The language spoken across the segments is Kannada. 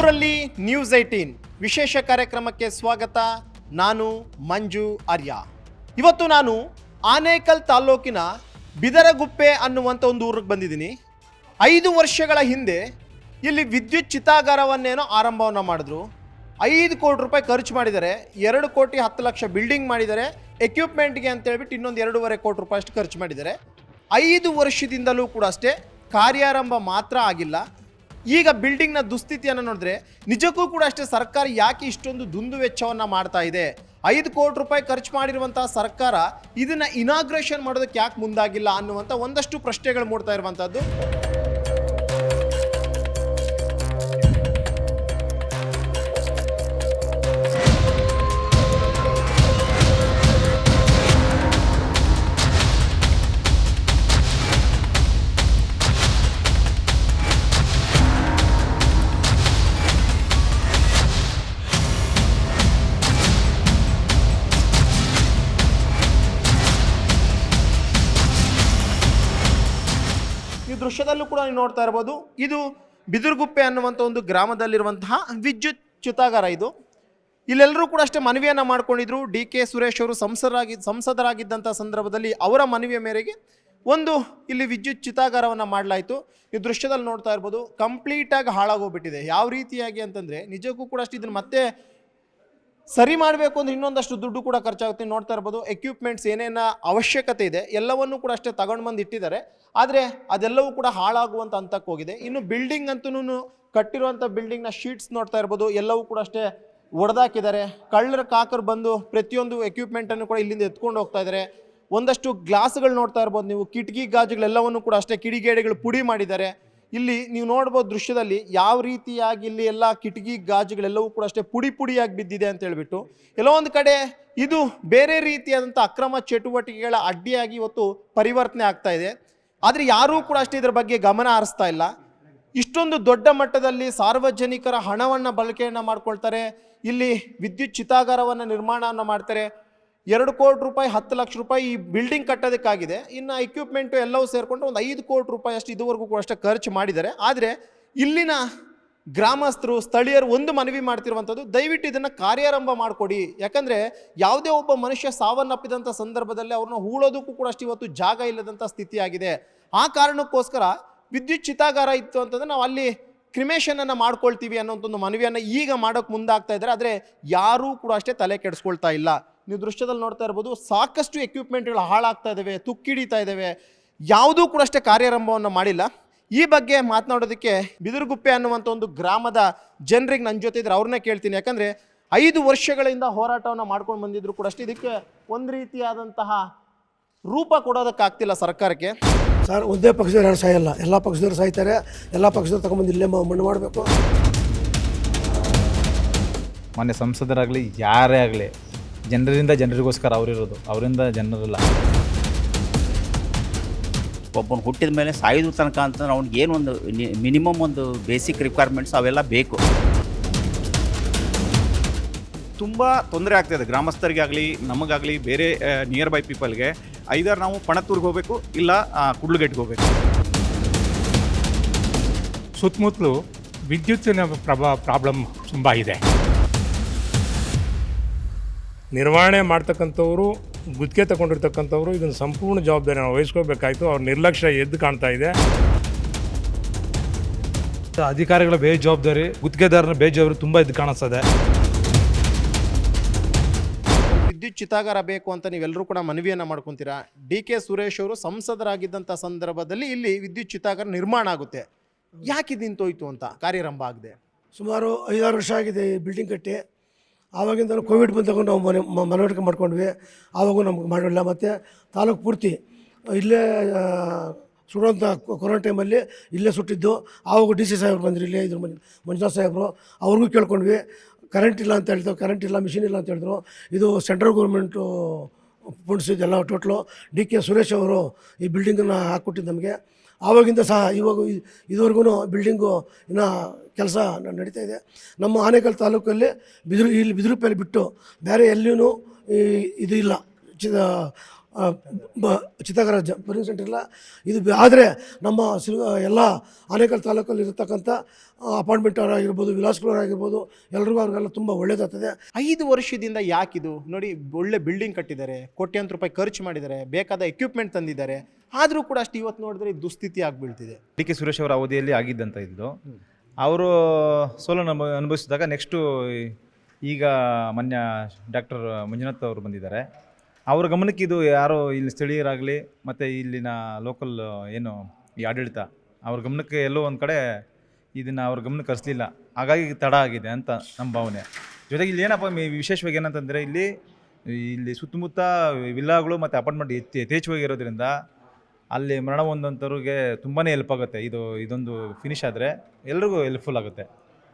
ನಮ್ಮೂರಲ್ಲಿ ನ್ಯೂಸ್ ಏಯ್ಟೀನ್ ವಿಶೇಷ ಕಾರ್ಯಕ್ರಮಕ್ಕೆ ಸ್ವಾಗತ. ನಾನು ಮಂಜು ಆರ್ಯ. ಇವತ್ತು ನಾನು ಆನೇಕಲ್ ತಾಲ್ಲೂಕಿನ ಬಿದರಗುಪ್ಪೆ ಅನ್ನುವಂಥ ಒಂದು ಊರಿಗೆ ಬಂದಿದ್ದೀನಿ. ಐದು ವರ್ಷಗಳ ಹಿಂದೆ ಇಲ್ಲಿ ವಿದ್ಯುತ್ ಚಿತಾಗಾರವನ್ನೇನೋ ಆರಂಭವನ್ನು ಮಾಡಿದ್ರು. ಐದು ಕೋಟಿ ರೂಪಾಯಿ ಖರ್ಚು ಮಾಡಿದ್ದಾರೆ. ಎರಡು ಕೋಟಿ ಹತ್ತು ಲಕ್ಷ ಬಿಲ್ಡಿಂಗ್ ಮಾಡಿದ್ದಾರೆ. ಎಕ್ವಿಪ್ಮೆಂಟ್ಗೆ ಅಂತ ಹೇಳ್ಬಿಟ್ಟು ಇನ್ನೊಂದು ಎರಡೂವರೆ ಕೋಟಿ ರೂಪಾಯಿ ಅಷ್ಟು ಖರ್ಚು ಮಾಡಿದ್ದಾರೆ. ಐದು ವರ್ಷದಿಂದಲೂ ಕೂಡ ಅಷ್ಟೇ ಕಾರ್ಯಾರಂಭ ಮಾತ್ರ ಆಗಿಲ್ಲ. ಈಗ ಬಿಲ್ಡಿಂಗ್ನ ದುಸ್ಥಿತಿಯನ್ನು ನೋಡಿದ್ರೆ ನಿಜಕ್ಕೂ ಕೂಡ ಅಷ್ಟೇ ಸರ್ಕಾರ ಯಾಕೆ ಇಷ್ಟೊಂದು ದುಂದು ವೆಚ್ಚವನ್ನು ಮಾಡ್ತಾ ಇದೆ? ಐದು ಕೋಟಿ ರೂಪಾಯಿ ಖರ್ಚು ಮಾಡಿರುವಂತಹ ಸರ್ಕಾರ ಇದನ್ನ ಇನಾಗ್ರೇಷನ್ ಮಾಡೋದಕ್ಕೆ ಯಾಕೆ ಮುಂದಾಗಿಲ್ಲ ಅನ್ನುವಂಥ ಒಂದಷ್ಟು ಪ್ರಶ್ನೆಗಳು ಮೂಡ್ತಾ ಇರುವಂಥದ್ದು ದೃಶ್ಯದಲ್ಲೂ ಕೂಡ ನೀವು ನೋಡ್ತಾ ಇರ್ಬೋದು. ಇದು ಬಿದಿರುಗುಪ್ಪೆ ಅನ್ನುವಂಥ ಒಂದು ಗ್ರಾಮದಲ್ಲಿರುವಂತಹ ವಿದ್ಯುತ್ ಚಿತಾಗಾರ ಇದು. ಇಲ್ಲೆಲ್ಲರೂ ಕೂಡ ಅಷ್ಟೇ ಮನವಿಯನ್ನು ಮಾಡ್ಕೊಂಡಿದ್ರು. ಡಿ ಕೆ ಸುರೇಶ್ ಅವರು ಸಂಸದರಾಗಿ ಸಂಸದರಾಗಿದ್ದಂಥ ಸಂದರ್ಭದಲ್ಲಿ ಅವರ ಮನವಿಯ ಮೇರೆಗೆ ಒಂದು ಇಲ್ಲಿ ವಿದ್ಯುತ್ ಚಿತಾಗಾರವನ್ನು ಮಾಡಲಾಯಿತು. ಈ ದೃಶ್ಯದಲ್ಲಿ ನೋಡ್ತಾ ಇರ್ಬೋದು, ಕಂಪ್ಲೀಟಾಗಿ ಹಾಳಾಗೋಗ್ಬಿಟ್ಟಿದೆ. ಯಾವ ರೀತಿಯಾಗಿ ಅಂತಂದರೆ ನಿಜಕ್ಕೂ ಕೂಡ ಅಷ್ಟು, ಇದನ್ನು ಮತ್ತೆ ಸರಿ ಮಾಡಬೇಕು ಅಂದ್ರೆ ಇನ್ನೊಂದಷ್ಟು ದುಡ್ಡು ಕೂಡ ಖರ್ಚಾಗುತ್ತೆ. ನೋಡ್ತಾ ಇರ್ಬೋದು ಎಕ್ವಿಪ್ಮೆಂಟ್ಸ್ ಏನೇನ ಅವಶ್ಯಕತೆ ಇದೆ, ಎಲ್ಲವನ್ನೂ ಕೂಡ ಅಷ್ಟೇ ತಗೊಂಡು ಬಂದು ಇಟ್ಟಿದ್ದಾರೆ. ಆದರೆ ಅದೆಲ್ಲವೂ ಕೂಡ ಹಾಳಾಗುವಂಥ ಹಂತಕ್ಕೆ ಹೋಗಿದೆ. ಇನ್ನು ಬಿಲ್ಡಿಂಗ್ ಅಂತೂ ಕಟ್ಟಿರುವಂಥ ಬಿಲ್ಡಿಂಗ್ನ ಶೀಟ್ಸ್ ನೋಡ್ತಾ ಇರ್ಬೋದು, ಎಲ್ಲವೂ ಕೂಡ ಅಷ್ಟೇ ಒಡೆದಾಕಿದ್ದಾರೆ. ಕಳ್ಳರ, ಕಾಕರು ಬಂದು ಪ್ರತಿಯೊಂದು ಎಕ್ವಿಪ್ಮೆಂಟನ್ನು ಕೂಡ ಇಲ್ಲಿಂದ ಎತ್ಕೊಂಡು ಹೋಗ್ತಾ ಇದ್ದಾರೆ. ಒಂದಷ್ಟು ಗ್ಲಾಸ್ಗಳು ನೋಡ್ತಾ ಇರ್ಬೋದು ನೀವು, ಕಿಟಕಿ, ಗಾಜುಗಳೆಲ್ಲವನ್ನು ಕೂಡ ಅಷ್ಟೇ ಕಿಡಿಗೇಡಿಗಳು ಪುಡಿ ಮಾಡಿದ್ದಾರೆ. ಇಲ್ಲಿ ನೀವು ನೋಡ್ಬೋದು ದೃಶ್ಯದಲ್ಲಿ ಯಾವ ರೀತಿಯಾಗಿ ಇಲ್ಲಿ ಎಲ್ಲ ಕಿಟಕಿ, ಗಾಜುಗಳೆಲ್ಲವೂ ಕೂಡ ಅಷ್ಟೇ ಪುಡಿ ಪುಡಿಯಾಗಿ ಬಿದ್ದಿದೆ ಅಂತ ಹೇಳ್ಬಿಟ್ಟು. ಎಲ್ಲೋ ಒಂದು ಕಡೆ ಇದು ಬೇರೆ ರೀತಿಯಾದಂಥ ಅಕ್ರಮ ಚಟುವಟಿಕೆಗಳ ಅಡ್ಡಿಯಾಗಿ ಇವತ್ತು ಪರಿವರ್ತನೆ ಆಗ್ತಾ ಇದೆ. ಆದರೆ ಯಾರೂ ಕೂಡ ಅಷ್ಟೇ ಇದರ ಬಗ್ಗೆ ಗಮನ ಹರಿಸ್ತಾ ಇಲ್ಲ. ಇಷ್ಟೊಂದು ದೊಡ್ಡ ಮಟ್ಟದಲ್ಲಿ ಸಾರ್ವಜನಿಕರ ಹಣವನ್ನು ಬಳಕೆಯನ್ನು ಮಾಡ್ಕೊಳ್ತಾರೆ. ಇಲ್ಲಿ ವಿದ್ಯುತ್ ಚಿತಾಗಾರವನ್ನು ನಿರ್ಮಾಣವನ್ನು ಮಾಡ್ತಾರೆ. ಎರಡು ಕೋಟಿ ರೂಪಾಯಿ, ಹತ್ತು ಲಕ್ಷ ರೂಪಾಯಿ ಈ ಬಿಲ್ಡಿಂಗ್ ಕಟ್ಟೋದಕ್ಕಾಗಿದೆ. ಇನ್ನು ಎಕ್ವಿಪ್ಮೆಂಟು ಎಲ್ಲವೂ ಸೇರಿಕೊಂಡು ಒಂದು ಐದು ಕೋಟಿ ರೂಪಾಯಿ ಅಷ್ಟು ಇದುವರೆಗೂ ಕೂಡ ಅಷ್ಟೇ ಖರ್ಚು ಮಾಡಿದ್ದಾರೆ. ಆದರೆ ಇಲ್ಲಿನ ಗ್ರಾಮಸ್ಥರು, ಸ್ಥಳೀಯರು ಒಂದು ಮನವಿ ಮಾಡ್ತಿರುವಂಥದ್ದು, ದಯವಿಟ್ಟು ಇದನ್ನು ಕಾರ್ಯಾರಂಭ ಮಾಡಿಕೊಡಿ. ಯಾಕಂದರೆ ಯಾವುದೇ ಒಬ್ಬ ಮನುಷ್ಯ ಸಾವನ್ನಪ್ಪಿದಂಥ ಸಂದರ್ಭದಲ್ಲಿ ಅವ್ರನ್ನ ಹೂಳೋದಕ್ಕೂ ಕೂಡ ಅಷ್ಟು ಇವತ್ತು ಜಾಗ ಇಲ್ಲದಂಥ ಸ್ಥಿತಿಯಾಗಿದೆ. ಆ ಕಾರಣಕ್ಕೋಸ್ಕರ ವಿದ್ಯುತ್ ಚಿತಾಗಾರ ಇತ್ತು ಅಂತಂದರೆ ನಾವು ಅಲ್ಲಿ ಕ್ರಿಮೇಷನನ್ನು ಮಾಡ್ಕೊಳ್ತೀವಿ ಅನ್ನೋಂಥ ಒಂದು ಮನವಿಯನ್ನು ಈಗ ಮಾಡೋಕ್ಕೆ ಮುಂದಾಗ್ತಾ ಇದ್ದಾರೆ. ಆದರೆ ಯಾರೂ ಕೂಡ ಅಷ್ಟೇ ತಲೆ ಕೆಡಿಸ್ಕೊಳ್ತಾ ಇಲ್ಲ. ನೀವು ದೃಶ್ಯದಲ್ಲಿ ನೋಡ್ತಾ ಇರ್ಬೋದು ಸಾಕಷ್ಟು ಎಕ್ವಿಪ್ಮೆಂಟ್ಗಳು ಹಾಳಾಗ್ತಾ ಇದ್ದಾವೆ ತುಕ್ಕಿಡಿತಾ ಇದ್ದಾವೆ ಯಾವುದೂ ಕೂಡ ಅಷ್ಟೇ ಕಾರ್ಯಾರಂಭವನ್ನು ಮಾಡಿಲ್ಲ. ಈ ಬಗ್ಗೆ ಮಾತನಾಡೋದಕ್ಕೆ ಬಿದಿರುಗುಪ್ಪೆ ಅನ್ನುವಂಥ ಒಂದು ಗ್ರಾಮದ ಜನರಿಗೆ ನನ್ನ ಜೊತೆ ಇದ್ರೆ ಅವ್ರನ್ನೇ ಕೇಳ್ತೀನಿ. ಯಾಕಂದರೆ ಐದು ವರ್ಷಗಳಿಂದ ಹೋರಾಟವನ್ನು ಮಾಡ್ಕೊಂಡು ಬಂದಿದ್ರು ಕೂಡ ಅಷ್ಟೇ. ಇದಕ್ಕೆ ಒಂದು ರೀತಿಯಾದಂತಹ ರೂಪ ಕೊಡೋದಕ್ಕಾಗ್ತಿಲ್ಲ ಸರ್ಕಾರಕ್ಕೆ. ಸರ್ ಒಂದೇ ಪಕ್ಷದವ್ರು ಯಾರು ಸಾಯಲ್ಲ. ಎಲ್ಲ ಪಕ್ಷದವ್ರು ಸಾಯ್ತಾರೆ. ಎಲ್ಲ ಪಕ್ಷದವ್ರು ತಗೊಂಬಂದು ಇಲ್ಲೇ ಮಣ್ಣು ಮಾಡಬೇಕು. ಮೊನ್ನೆ ಸಂಸದರಾಗಲಿ ಯಾರೇ ಆಗಲಿ ಜನರಿಂದ ಜನರಿಗೋಸ್ಕರ ಅವರಿರೋದು ಅವರಿಂದ ಜನರಲ್ಲ. ಒಬ್ಬನು ಹುಟ್ಟಿದ ಮೇಲೆ ಸಾಯಿದ ತನಕ ಅಂತಂದ್ರೆ ಅವ್ನಿಗೆ ಏನು ಒಂದು ಮಿನಿಮಮ್ ಒಂದು ಬೇಸಿಕ್ ರಿಕ್ವೈರ್ಮೆಂಟ್ಸ್ ಅವೆಲ್ಲ ಬೇಕು. ತುಂಬ ತೊಂದರೆ ಆಗ್ತಾಯಿದೆ ಗ್ರಾಮಸ್ಥರಿಗಾಗಲಿ ನಮಗಾಗಲಿ ಬೇರೆ ನಿಯರ್ ಬೈ ಪೀಪಲ್ಗೆ ಐದಾರು ನಾವು ಪಣತ್ತೂರ್ಗೆ ಹೋಗಬೇಕು ಇಲ್ಲ ಕುಡ್ಲುಗೇಟ್ಗೆ ಕುಡ್ಲುಗೆಟ್ಗೆ ಹೋಗಬೇಕು. ಸುತ್ತಮುತ್ತಲು ವಿದ್ಯುತ್ತಿನ ಪ್ರಭಾ ಪ್ರಾಬ್ಲಮ್ ತುಂಬ ಇದೆ. ನಿರ್ವಹಣೆ ಮಾಡ್ತಕ್ಕಂಥವ್ರು ಗುತ್ತಿಗೆ ತಗೊಂಡಿರ್ತಕ್ಕಂಥವ್ರು ಇದನ್ನು ಸಂಪೂರ್ಣ ಜವಾಬ್ದಾರಿನ ವಹಿಸ್ಕೋಬೇಕಾಯಿತು ಅವ್ರ ನಿರ್ಲಕ್ಷ್ಯ ಎದ್ದು ಕಾಣ್ತಾ ಇದೆ. ಅಧಿಕಾರಿಗಳ ಬೇಜವಾಬ್ದಾರಿ ಗುತ್ತಿಗೆದಾರನ ಬೇಜವಾಬ್ದಾರಿ ತುಂಬ ಇದು ಕಾಣಿಸ್ತದೆ. ವಿದ್ಯುತ್ ಚಿತಾಗಾರ ಬೇಕು ಅಂತ ನೀವೆಲ್ಲರೂ ಕೂಡ ಮನವಿಯನ್ನು ಮಾಡ್ಕೊತೀರಾ? ಡಿ ಕೆ ಸುರೇಶ್ ಅವರು ಸಂಸದರಾಗಿದ್ದಂಥ ಸಂದರ್ಭದಲ್ಲಿ ಇಲ್ಲಿ ವಿದ್ಯುತ್ ಚಿತಾಗಾರ ನಿರ್ಮಾಣ ಆಗುತ್ತೆ. ಯಾಕೆ ಇದು ನಿಂತೋಯ್ತು ಅಂತ ಕಾರ್ಯಾರಂಭ ಆಗಿದೆ? ಸುಮಾರು ಐದಾರು ವರ್ಷ ಆಗಿದೆ ಈ ಬಿಲ್ಡಿಂಗ್ ಕಟ್ಟಿ. ಆವಾಗಿಂದ ಕೋವಿಡ್ ಬಂದಾಗ ನಾವು ಮನೆ ಮನವರಿಕೆ ಮಾಡ್ಕೊಂಡ್ವಿ. ಆವಾಗೂ ನಮ್ಗೆ ಮಾಡಿಲ್ಲ. ಮತ್ತು ತಾಲೂಕು ಪೂರ್ತಿ ಇಲ್ಲೇ ಸುಡುವಂಥ ಕೊರೋನಾ ಟೈಮಲ್ಲಿ ಇಲ್ಲೇ ಸುಟ್ಟಿದ್ದು. ಆವಾಗ ಡಿ ಸಿ ಸಾಹೇಬ್ರು ಬಂದರು ಇಲ್ಲೇ, ಇದ್ರ ಮನೆ, ಮಂಜುನಾಥ್ ಸಾಹೇಬರು. ಅವ್ರಿಗೂ ಕೇಳ್ಕೊಂಡ್ವಿ. ಕರೆಂಟ್ ಇಲ್ಲ ಅಂತ ಹೇಳ್ತಾರೆ ಕರೆಂಟ್ ಇಲ್ಲ, ಮಿಷಿನ್ ಇಲ್ಲ ಅಂತ ಹೇಳಿದ್ರು. ಇದು ಸೆಂಟ್ರಲ್ ಗೌರ್ಮೆಂಟು ಪುಣಿಸಿದ್ದೆಲ್ಲ ಟೋಟ್ಲು. ಡಿ ಕೆ ಸುರೇಶ್ ಅವರು ಈ ಬಿಲ್ಡಿಂಗನ್ನು ಹಾಕ್ಕೊಟ್ಟಿದ್ದು ನಮಗೆ. ಆವಾಗಿಂದ ಸಹ ಇವಾಗ ಇದುವರೆಗೂ ಬಿಲ್ಡಿಂಗು ಇನ್ನೂ ಕೆಲಸ ನಡೀತಾ ಇದೆ. ನಮ್ಮ ಆನೇಕಲ್ ತಾಲೂಕಲ್ಲಿ ಬಿದಿರು ಇಲ್ಲಿ ಬಿದಿರುಪಲ್ಲಿ ಬಿಟ್ಟು ಬೇರೆ ಎಲ್ಲಿಯೂ ಇದು ಇಲ್ಲ. ಚಿದ ಬ- ಚಿತ್ತಗರ ಜ ಬರ್ನಿಂಗ್ ಸೆಂಟರ್ ಇಲ್ಲ. ಇದು ಆದರೆ ನಮ್ಮ ಸಿಲ್ ಎಲ್ಲ ಆನೇಕಲ್ ತಾಲೂಕಲ್ಲಿ ಇರತಕ್ಕಂಥ ಅಪಾರ್ಟ್ಮೆಂಟ್ ಆಗಿರ್ಬೋದು ವಿಲಾಸ್ಗಳವ್ರು ಆಗಿರ್ಬೋದು ಎಲ್ರಿಗೂ ಅವ್ರಿಗೆಲ್ಲ ತುಂಬ ಒಳ್ಳೇದಾಗ್ತದೆ. ಐದು ವರ್ಷದಿಂದ ಯಾಕಿದು? ನೋಡಿ ಒಳ್ಳೆ ಬಿಲ್ಡಿಂಗ್ ಕಟ್ಟಿದ್ದಾರೆ ಕೋಟ್ಯಂತ ರೂಪಾಯಿ ಖರ್ಚು ಮಾಡಿದ್ದಾರೆ ಬೇಕಾದ ಎಕ್ವಿಪ್ಮೆಂಟ್ ತಂದಿದ್ದಾರೆ. ಆದರೂ ಕೂಡ ಅಷ್ಟು ಇವತ್ತು ನೋಡಿದ್ರೆ ದುಸ್ಥಿತಿ ಆಗಿಬಿಡ್ತಿದೆ ಡಿ ಕೆ ಸುರೇಶ್ ಅವರ ಅವಧಿಯಲ್ಲಿ ಆಗಿದ್ದಂಥ ಇದು ಅವರು ಸೋಲನ್ನು ಅನುಭವ ಅನುಭವಿಸಿದಾಗ ನೆಕ್ಸ್ಟು ಈಗ ಮೊನ್ನೆ ಡಾಕ್ಟರ್ ಮಂಜುನಾಥ್ ಅವರು ಬಂದಿದ್ದಾರೆ. ಅವ್ರ ಗಮನಕ್ಕೆ ಇದು ಯಾರೋ ಇಲ್ಲಿ ಸ್ಥಳೀಯರಾಗಲಿ ಮತ್ತು ಇಲ್ಲಿನ ಲೋಕಲ್ ಏನು ಈ ಆಡಳಿತ, ಅವ್ರ ಗಮನಕ್ಕೆ ಎಲ್ಲೋ ಒಂದು ಕಡೆ ಇದನ್ನು ಅವ್ರ ಗಮನಕ್ಕೆ ಹರಿಸಲಿಲ್ಲ ಹಾಗಾಗಿ ತಡ ಆಗಿದೆ ಅಂತ ನಮ್ಮ ಭಾವನೆ. ಜೊತೆಗೆ ಇಲ್ಲಿ ಏನಪ್ಪ ವಿಶೇಷವಾಗಿ ಏನಂತಂದರೆ ಇಲ್ಲಿ ಇಲ್ಲಿ ಸುತ್ತಮುತ್ತ ವಿಲ್ಲಾಗಳು ಮತ್ತು ಅಪಾರ್ಟ್ಮೆಂಟ್ ಯಥೇಚ್ಛವಾಗಿರೋದ್ರಿಂದ ಅಲ್ಲಿ ಮರಣ ಹೊಂದಂಥವ್ರಿಗೆ ತುಂಬಾ ಹೆಲ್ಪ್ ಆಗುತ್ತೆ. ಇದು, ಇದೊಂದು ಫಿನಿಶ್ ಆದರೆ ಎಲ್ರಿಗೂ ಹೆಲ್ಪ್ಫುಲ್ ಆಗುತ್ತೆ.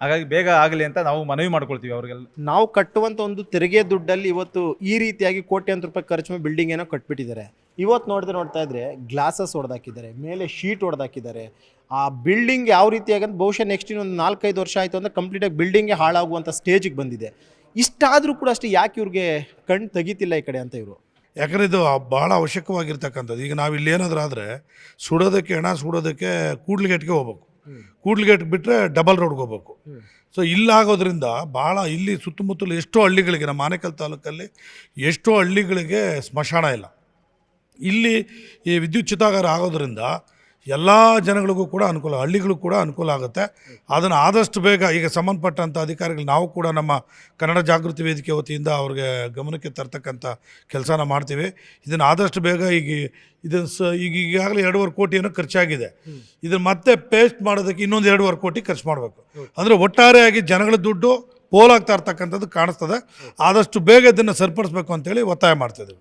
ಹಾಗಾಗಿ ಬೇಗ ಆಗಲಿ ಅಂತ ನಾವು ಮನವಿ ಮಾಡ್ಕೊಳ್ತೀವಿ ಅವ್ರಿಗೆಲ್ಲ. ನಾವು ಕಟ್ಟುವಂಥ ಒಂದು ತೆರಿಗೆ ದುಡ್ಡಲ್ಲಿ ಇವತ್ತು ಈ ರೀತಿಯಾಗಿ ಕೋಟ್ಯಾಂತರ ರೂಪಾಯಿ ಖರ್ಚು ಮಾಡಿ ಬಿಲ್ಡಿಂಗ್ ಏನೋ ಕಟ್ಬಿಟ್ಟಿದ್ದಾರೆ. ಇವತ್ತು ನೋಡಿದ್ರೆ ನೋಡ್ತಾ ಇದ್ರೆ ಗ್ಲಾಸಸ್ ಹೊಡೆದಾಕಿದ್ದಾರೆ ಮೇಲೆ ಶೀಟ್ ಹೊಡೆದಾಕಿದ್ದಾರೆ ಆ ಬಿಲ್ಡಿಂಗ್ ಯಾವ ರೀತಿಯಾಗಿ ಅಂತ ಬಹುಶಃ ನೆಕ್ಸ್ಟ್ ಇನ್ನೊಂದು ನಾಲ್ಕೈದು ವರ್ಷ ಆಯಿತು ಅಂದರೆ ಕಂಪ್ಲೀಟಾಗಿ ಬಿಲ್ಡಿಂಗೇ ಹಾಳಾಗುವಂಥ ಸ್ಟೇಜಿಗೆ ಬಂದಿದೆ. ಇಷ್ಟಾದರೂ ಕೂಡ ಅಷ್ಟೇ ಯಾಕೆ ಇವ್ರಿಗೆ ಕಣ್ಣು ತೆಗಿತಿಲ್ಲ ಈ ಕಡೆ ಅಂತ ಇವರು? ಯಾಕಂದರೆ ಇದು ಭಾಳ ಅವಶ್ಯಕವಾಗಿರ್ತಕ್ಕಂಥದ್ದು. ಈಗ ನಾವು ಇಲ್ಲಿ ಏನಾದರೂ ಆದರೆ ಸುಡೋದಕ್ಕೆ ಹೆಣ ಸುಡೋದಕ್ಕೆ ಕೂಡ್ಲಿಗೇಟ್ಗೆ ಹೋಗ್ಬೇಕು. ಕೂಡ್ಲಿಗೇಟ್ ಬಿಟ್ಟರೆ ಡಬಲ್ ರೋಡ್ಗೆ ಹೋಗ್ಬೇಕು. ಸೊ ಇಲ್ಲಾಗೋದ್ರಿಂದ ಭಾಳ ಇಲ್ಲಿ ಸುತ್ತಮುತ್ತಲು ಎಷ್ಟೋ ಹಳ್ಳಿಗಳಿಗೆ ನಮ್ಮ ಆನೇಕಲ್ ತಾಲೂಕಲ್ಲಿ ಎಷ್ಟೋ ಹಳ್ಳಿಗಳಿಗೆ ಸ್ಮಶಾನ ಇಲ್ಲ. ಇಲ್ಲಿ ಈ ವಿದ್ಯುತ್ ಚಿತಾಗಾರ ಆಗೋದ್ರಿಂದ ಎಲ್ಲ ಜನಗಳಿಗೂ ಕೂಡ ಅನುಕೂಲ, ಹಳ್ಳಿಗಳಿಗೂ ಕೂಡ ಅನುಕೂಲ ಆಗುತ್ತೆ. ಅದನ್ನು ಆದಷ್ಟು ಬೇಗ, ಈಗ ಸಂಬಂಧಪಟ್ಟಂಥ ಅಧಿಕಾರಿಗಳು, ನಾವು ಕೂಡ ನಮ್ಮ ಕನ್ನಡ ಜಾಗೃತಿ ವೇದಿಕೆ ವತಿಯಿಂದ ಅವ್ರಿಗೆ ಗಮನಕ್ಕೆ ತರ್ತಕ್ಕಂಥ ಕೆಲಸನ ಮಾಡ್ತೀವಿ. ಇದನ್ನು ಆದಷ್ಟು ಬೇಗ ಈಗ, ಇದನ್ನು ಸ, ಈಗ ಈಗಾಗಲೇ ಎರಡೂವರೆ ಕೋಟಿ ಏನೋ ಖರ್ಚಾಗಿದೆ. ಇದನ್ನು ಮತ್ತೆ ಪೇಸ್ಟ್ ಮಾಡೋದಕ್ಕೆ ಇನ್ನೊಂದು ಎರಡೂವರೆ ಕೋಟಿ ಖರ್ಚು ಮಾಡಬೇಕು. ಅಂದರೆ ಒಟ್ಟಾರೆಯಾಗಿ ಜನಗಳ ದುಡ್ಡು, ಪೋಲಾಗ್ತಾ ಇರ್ತಕ್ಕಂಥದ್ದು ಕಾಣಿಸ್ತದೆ. ಆದಷ್ಟು ಬೇಗ ಇದನ್ನು ಸರಿಪಡಿಸ್ಬೇಕು ಅಂತೇಳಿ ಒತ್ತಾಯ ಮಾಡ್ತಿದ್ದೀವಿ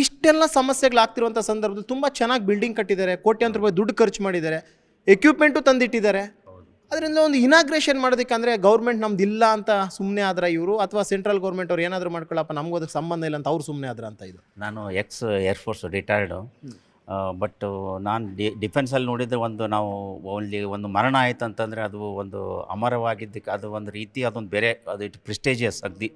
ಇಷ್ಟೆಲ್ಲ ಸಮಸ್ಯೆಗಳಾಗ್ತಿರುವಂಥ ಸಂದರ್ಭದಲ್ಲಿ ತುಂಬ ಚೆನ್ನಾಗಿ ಬಿಲ್ಡಿಂಗ್ ಕಟ್ಟಿದ್ದಾರೆ, ಕೋಟ್ಯಾಂತರ ರೂಪಾಯಿ ದುಡ್ಡು ಖರ್ಚು ಮಾಡಿದ್ದಾರೆ ಎಕ್ವಿಪ್ಮೆಂಟು ತಂದಿಟ್ಟಿದ್ದಾರೆ. ಅದರಿಂದ ಒಂದು ಇನಾಗ್ರೇಷನ್ ಮಾಡೋದಕ್ಕೆ ಅಂದರೆ ಗೌರ್ಮೆಂಟ್ ನಮ್ದು ಇಲ್ಲ ಅಂತ ಸುಮ್ಮನೆ ಆದ್ರ ಇವರು, ಅಥವಾ ಸೆಂಟ್ರಲ್ ಗೌರ್ಮೆಂಟ್ ಅವ್ರು ಏನಾದರೂ ಮಾಡ್ಕೊಳ್ಳಪ್ಪ ನಮಗೂ ಅದಕ್ಕೆ ಸಂಬಂಧ ಇಲ್ಲ ಅಂತ ಅವ್ರು ಸುಮ್ಮನೆ ಆದ್ರ ಅಂತ ಇದು. ನಾನು ex air force retired but ನಾನು ಡಿ ಡಿಫೆನ್ಸಲ್ಲಿ ನೋಡಿದರೆ ಒಂದು ನಾವು ಓನ್ಲಿ ಒಂದು ಮರಣ ಆಯಿತು ಅಂತಂದರೆ ಅದು ಒಂದು ಅಮರವಾಗಿದ್ದಕ್ಕೆ, ಅದು ಒಂದು ರೀತಿ, ಅದೊಂದು ಬೇರೆ, ಅದು ಇಟ್ ಪ್ರಿಸ್ಟೇಜಿಯಸ್ ಅಗ್ದಿ.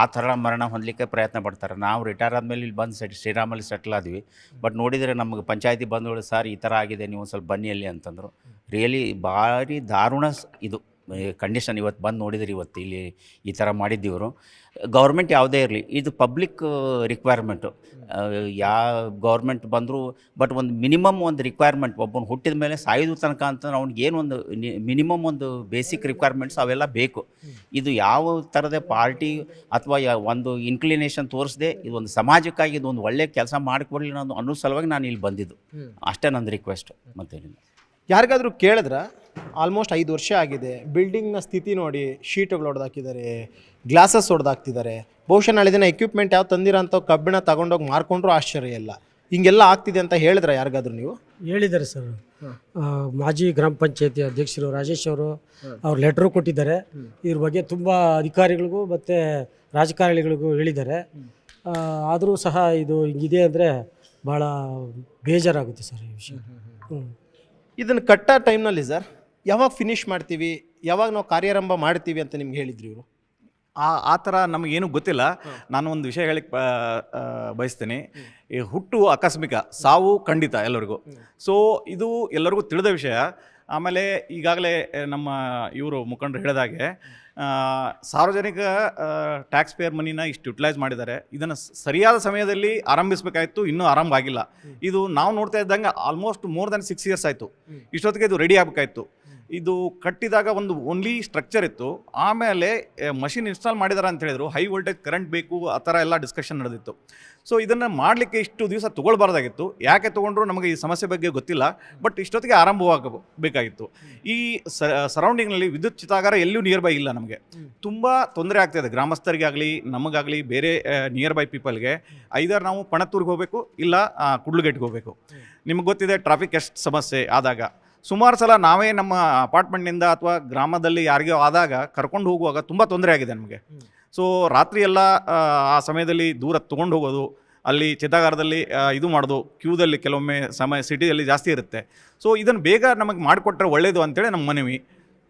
ಆ ಥರ ಮರಣ ಹೊಂದಲಿಕ್ಕೆ ಪ್ರಯತ್ನ ಪಡ್ತಾರೆ. ನಾವು ರಿಟೈರ್ ಆದಮೇಲೆ ಇಲ್ಲಿ ಬಂದು ಸೆಟ್ ಶ್ರೀರಾಮಲ್ಲಿ ಸೆಟ್ಲ್ ಆದ್ವಿ. ಬಟ್ ನೋಡಿದರೆ ನಮಗೆ ಪಂಚಾಯತಿ ಬಂಧುಗಳು ಸರ್ ಈ ಥರ ಆಗಿದೆ ನೀವು ಸ್ವಲ್ಪ ಬನ್ನಿ ಅಲ್ಲಿ ಅಂತಂದರು. ರಿಯಲಿ ಭಾರಿ ದಾರುಣ ಇದು. ಕಂಡೀಷನ್ ಇವತ್ತು ಬಂದು ನೋಡಿದ್ರಿ ಇವತ್ತು ಇಲ್ಲಿ ಈ ಥರ ಮಾಡಿದ್ದಿವರು. ಗೌರ್ಮೆಂಟ್ ಯಾವುದೇ ಇರಲಿ ಇದು ಪಬ್ಲಿಕ್ ರಿಕ್ವೈರ್ಮೆಂಟು ಯಾವ ಗೌರ್ಮೆಂಟ್ ಬಂದರೂ ಬಟ್ ಒಂದು ಮಿನಿಮಮ್ ಒಂದು ರಿಕ್ವೈರ್ಮೆಂಟ್ ಒಬ್ಬನು ಹುಟ್ಟಿದ ಮೇಲೆ ಸಾಯೋದು ತನಕ ಅಂತ ಅವ್ನಿಗೆ ಏನು ಒಂದು ಮಿನಿಮಮ್ ಒಂದು ಬೇಸಿಕ್ ರಿಕ್ವೈರ್ಮೆಂಟ್ಸ್ ಅವೆಲ್ಲ ಬೇಕು. ಇದು ಯಾವ ಥರದ ಪಾರ್ಟಿ ಅಥವಾ ಯಾ ಒಂದು ಇನ್ಕ್ಲಿನೇಷನ್ ತೋರಿಸದೆ ಇದು ಒಂದು ಸಮಾಜಕ್ಕಾಗಿ ಇದು ಒಂದು ಒಳ್ಳೆಯ ಕೆಲಸ ಮಾಡಿಕೊಡ್ಲಿ ಅನ್ನೋದು ಅನ್ನೋ ಸಲುವಾಗಿ ನಾನು ಇಲ್ಲಿ ಬಂದಿದ್ದು. ಅಷ್ಟೇ ನಂದು ರಿಕ್ವೆಸ್ಟ್ ಮತ್ತೇನಿಲ್ಲ. ಯಾರಿಗಾದರೂ ಕೇಳಿದ್ರೆ ಆಲ್ಮೋಸ್ಟ್ ಐದು ವರ್ಷ ಆಗಿದೆ. ಬಿಲ್ಡಿಂಗ್ನ ಸ್ಥಿತಿ ನೋಡಿ, ಶೀಟುಗಳು ಹೊಡೆದಾಕಿದ್ದಾರೆ ಗ್ಲಾಸಸ್ ಹೊಡೆದಾಕ್ತಿದ್ದಾರೆ ಬಹುಶಃ ನಾಳೆ ದಿನ ಎಕ್ವಿಪ್ಮೆಂಟ್ ಯಾವ್ದು ತಂದಿರೋಂಥ ಕಬ್ಬಿಣ ತಗೊಂಡೋಗಿ ಮಾರ್ಕೊಂಡ್ರೂ ಆಶ್ಚರ್ಯ ಇಲ್ಲ. ಹಿಂಗೆಲ್ಲ ಆಗ್ತಿದೆ ಅಂತ ಹೇಳಿದ್ರೆ ಯಾರಿಗಾದ್ರೂ ನೀವು? ಹೇಳಿದ್ದಾರೆ ಸರ್. ಮಾಜಿ ಗ್ರಾಮ ಪಂಚಾಯತಿ ಅಧ್ಯಕ್ಷರು ರಾಜೇಶ್ ಅವರು ಅವ್ರು ಲೆಟ್ರು ಕೊಟ್ಟಿದ್ದಾರೆ. ಇದ್ರ ಬಗ್ಗೆ ತುಂಬ ಅಧಿಕಾರಿಗಳಿಗೂ ಮತ್ತು ರಾಜಕಾರಣಿಗಳಿಗೂ ಹೇಳಿದ್ದಾರೆ. ಆದರೂ ಸಹ ಇದು ಹಿಂಗಿದೆ ಅಂದರೆ ಭಾಳ ಬೇಜಾರಾಗುತ್ತೆ ಸರ್ ಈ ವಿಷಯ. ಹ್ಞೂ ಇದನ್ನು ಕಟ್ಟೋ ಟೈಮ್ನಲ್ಲಿ ಸರ್ ಯಾವಾಗ ಫಿನಿಷ್ ಮಾಡ್ತೀವಿ ಯಾವಾಗ ನಾವು ಕಾರ್ಯಾರಂಭ ಮಾಡ್ತೀವಿ ಅಂತ ನಿಮ್ಗೆ ಹೇಳಿದ್ರು ಇವರು? ಆ ಆ ಥರ ನಮಗೇನು ಗೊತ್ತಿಲ್ಲ. ನಾನು ಒಂದು ವಿಷಯ ಹೇಳಿ ಬಯಸ್ತೀನಿ. ಈ ಹುಟ್ಟು ಆಕಸ್ಮಿಕ ಸಾವು ಖಂಡಿತ ಎಲ್ಲರಿಗೂ. ಸೊ ಇದು ಎಲ್ಲರಿಗೂ ತಿಳಿದ ವಿಷಯ. ಆಮೇಲೆ ಈಗಾಗಲೇ ನಮ್ಮ ಇವರು ಮುಖಂಡರು ಹೇಳಿದಾಗೆ ಸಾರ್ವಜನಿಕ ಟ್ಯಾಕ್ಸ್ ಪೇಯರ್ ಮನಿನ ಇಷ್ಟು ಯುಟಿಲೈಸ್ ಮಾಡಿದ್ದಾರೆ. ಇದನ್ನು ಸರಿಯಾದ ಸಮಯದಲ್ಲಿ ಆರಂಭಿಸಬೇಕಾಯಿತು ಇನ್ನೂ ಆರಂಭ ಆಗಿಲ್ಲ ಇದು ನಾವು ನೋಡ್ತಾ ಇದ್ದಂಗೆ almost more than six years ಆಯಿತು. ಇಷ್ಟೊತ್ತಿಗೆ ಇದು ರೆಡಿ ಆಗಬೇಕಾಯಿತು. ಇದು ಕಟ್ಟಿದಾಗ ಒಂದು ಓನ್ಲಿ ಸ್ಟ್ರಕ್ಚರ್ ಇತ್ತು. ಆಮೇಲೆ ಮಷಿನ್ ಇನ್ಸ್ಟಾಲ್ ಮಾಡಿದಾರ ಅಂತ ಹೇಳಿದ್ರು. ಹೈ ವೋಲ್ಟೇಜ್ ಕರೆಂಟ್ ಬೇಕು ಆ ಥರ ಎಲ್ಲ ಡಿಸ್ಕಷನ್ ನಡೆದಿತ್ತು. ಸೊ ಇದನ್ನು ಮಾಡಲಿಕ್ಕೆ ಇಷ್ಟು ದಿವಸ ತೊಗೊಳ್ಬಾರ್ದಾಗಿತ್ತು. ಯಾಕೆ ತೊಗೊಂಡ್ರು ನಮಗೆ ಈ ಸಮಸ್ಯೆ ಬಗ್ಗೆ ಗೊತ್ತಿಲ್ಲ. ಬಟ್ ಇಷ್ಟೊತ್ತಿಗೆ ಆರಂಭವಾಗ ಬೇಕಾಗಿತ್ತು ಈ ಸರೌಂಡಿಂಗ್ನಲ್ಲಿ ವಿದ್ಯುತ್ ಚಿತಾಗಾರ ಎಲ್ಲೂ ನಿಯರ್ ಬೈ ಇಲ್ಲ ನಮಗೆ. ತುಂಬ ತೊಂದರೆ ಆಗ್ತಾಯಿದೆ ಗ್ರಾಮಸ್ಥರಿಗೆ ಆಗಲಿ ನಮಗಾಗಲಿ ಬೇರೆ ನಿಯರ್ ಬೈ ಪೀಪಲ್ಗೆ ಐದರ್ ನಾವು ಪಣತ್ತೂರಿಗೆ ಹೋಗಬೇಕು ಇಲ್ಲ ಕುಡ್ಲುಗೇಟ್ಗೆ ಹೋಗಬೇಕು. ನಿಮ್ಗೆ ಗೊತ್ತಿದೆ ಟ್ರಾಫಿಕ್ ಎಷ್ಟು ಸಮಸ್ಯೆ ಆದಾಗ. ಸುಮಾರು ಸಲ ನಾವೇ ನಮ್ಮ ಅಪಾರ್ಟ್ಮೆಂಟ್ನಿಂದ ಅಥವಾ ಗ್ರಾಮದಲ್ಲಿ ಯಾರಿಗೋ ಆದಾಗ ಕರ್ಕೊಂಡು ಹೋಗುವಾಗ ತುಂಬ ತೊಂದರೆ ಆಗಿದೆ ನಮಗೆ. ಸೊ ರಾತ್ರಿ ಎಲ್ಲ ಆ, ಆ ಸಮಯದಲ್ಲಿ ದೂರ ತೊಗೊಂಡು ಹೋಗೋದು ಅಲ್ಲಿ ಚಿತ್ತಾಗಾರದಲ್ಲಿ ಇದು ಮಾಡೋದು ಕ್ಯೂದಲ್ಲಿ ಕೆಲವೊಮ್ಮೆ ಸಮಯ ಸಿಟಿಯಲ್ಲಿ ಜಾಸ್ತಿ ಇರುತ್ತೆ. ಸೊ ಇದನ್ನು ಬೇಗ ನಮಗೆ ಮಾಡಿಕೊಟ್ರೆ ಒಳ್ಳೆಯದು ಅಂತೇಳಿ ನಮ್ಮ ಮನವಿ.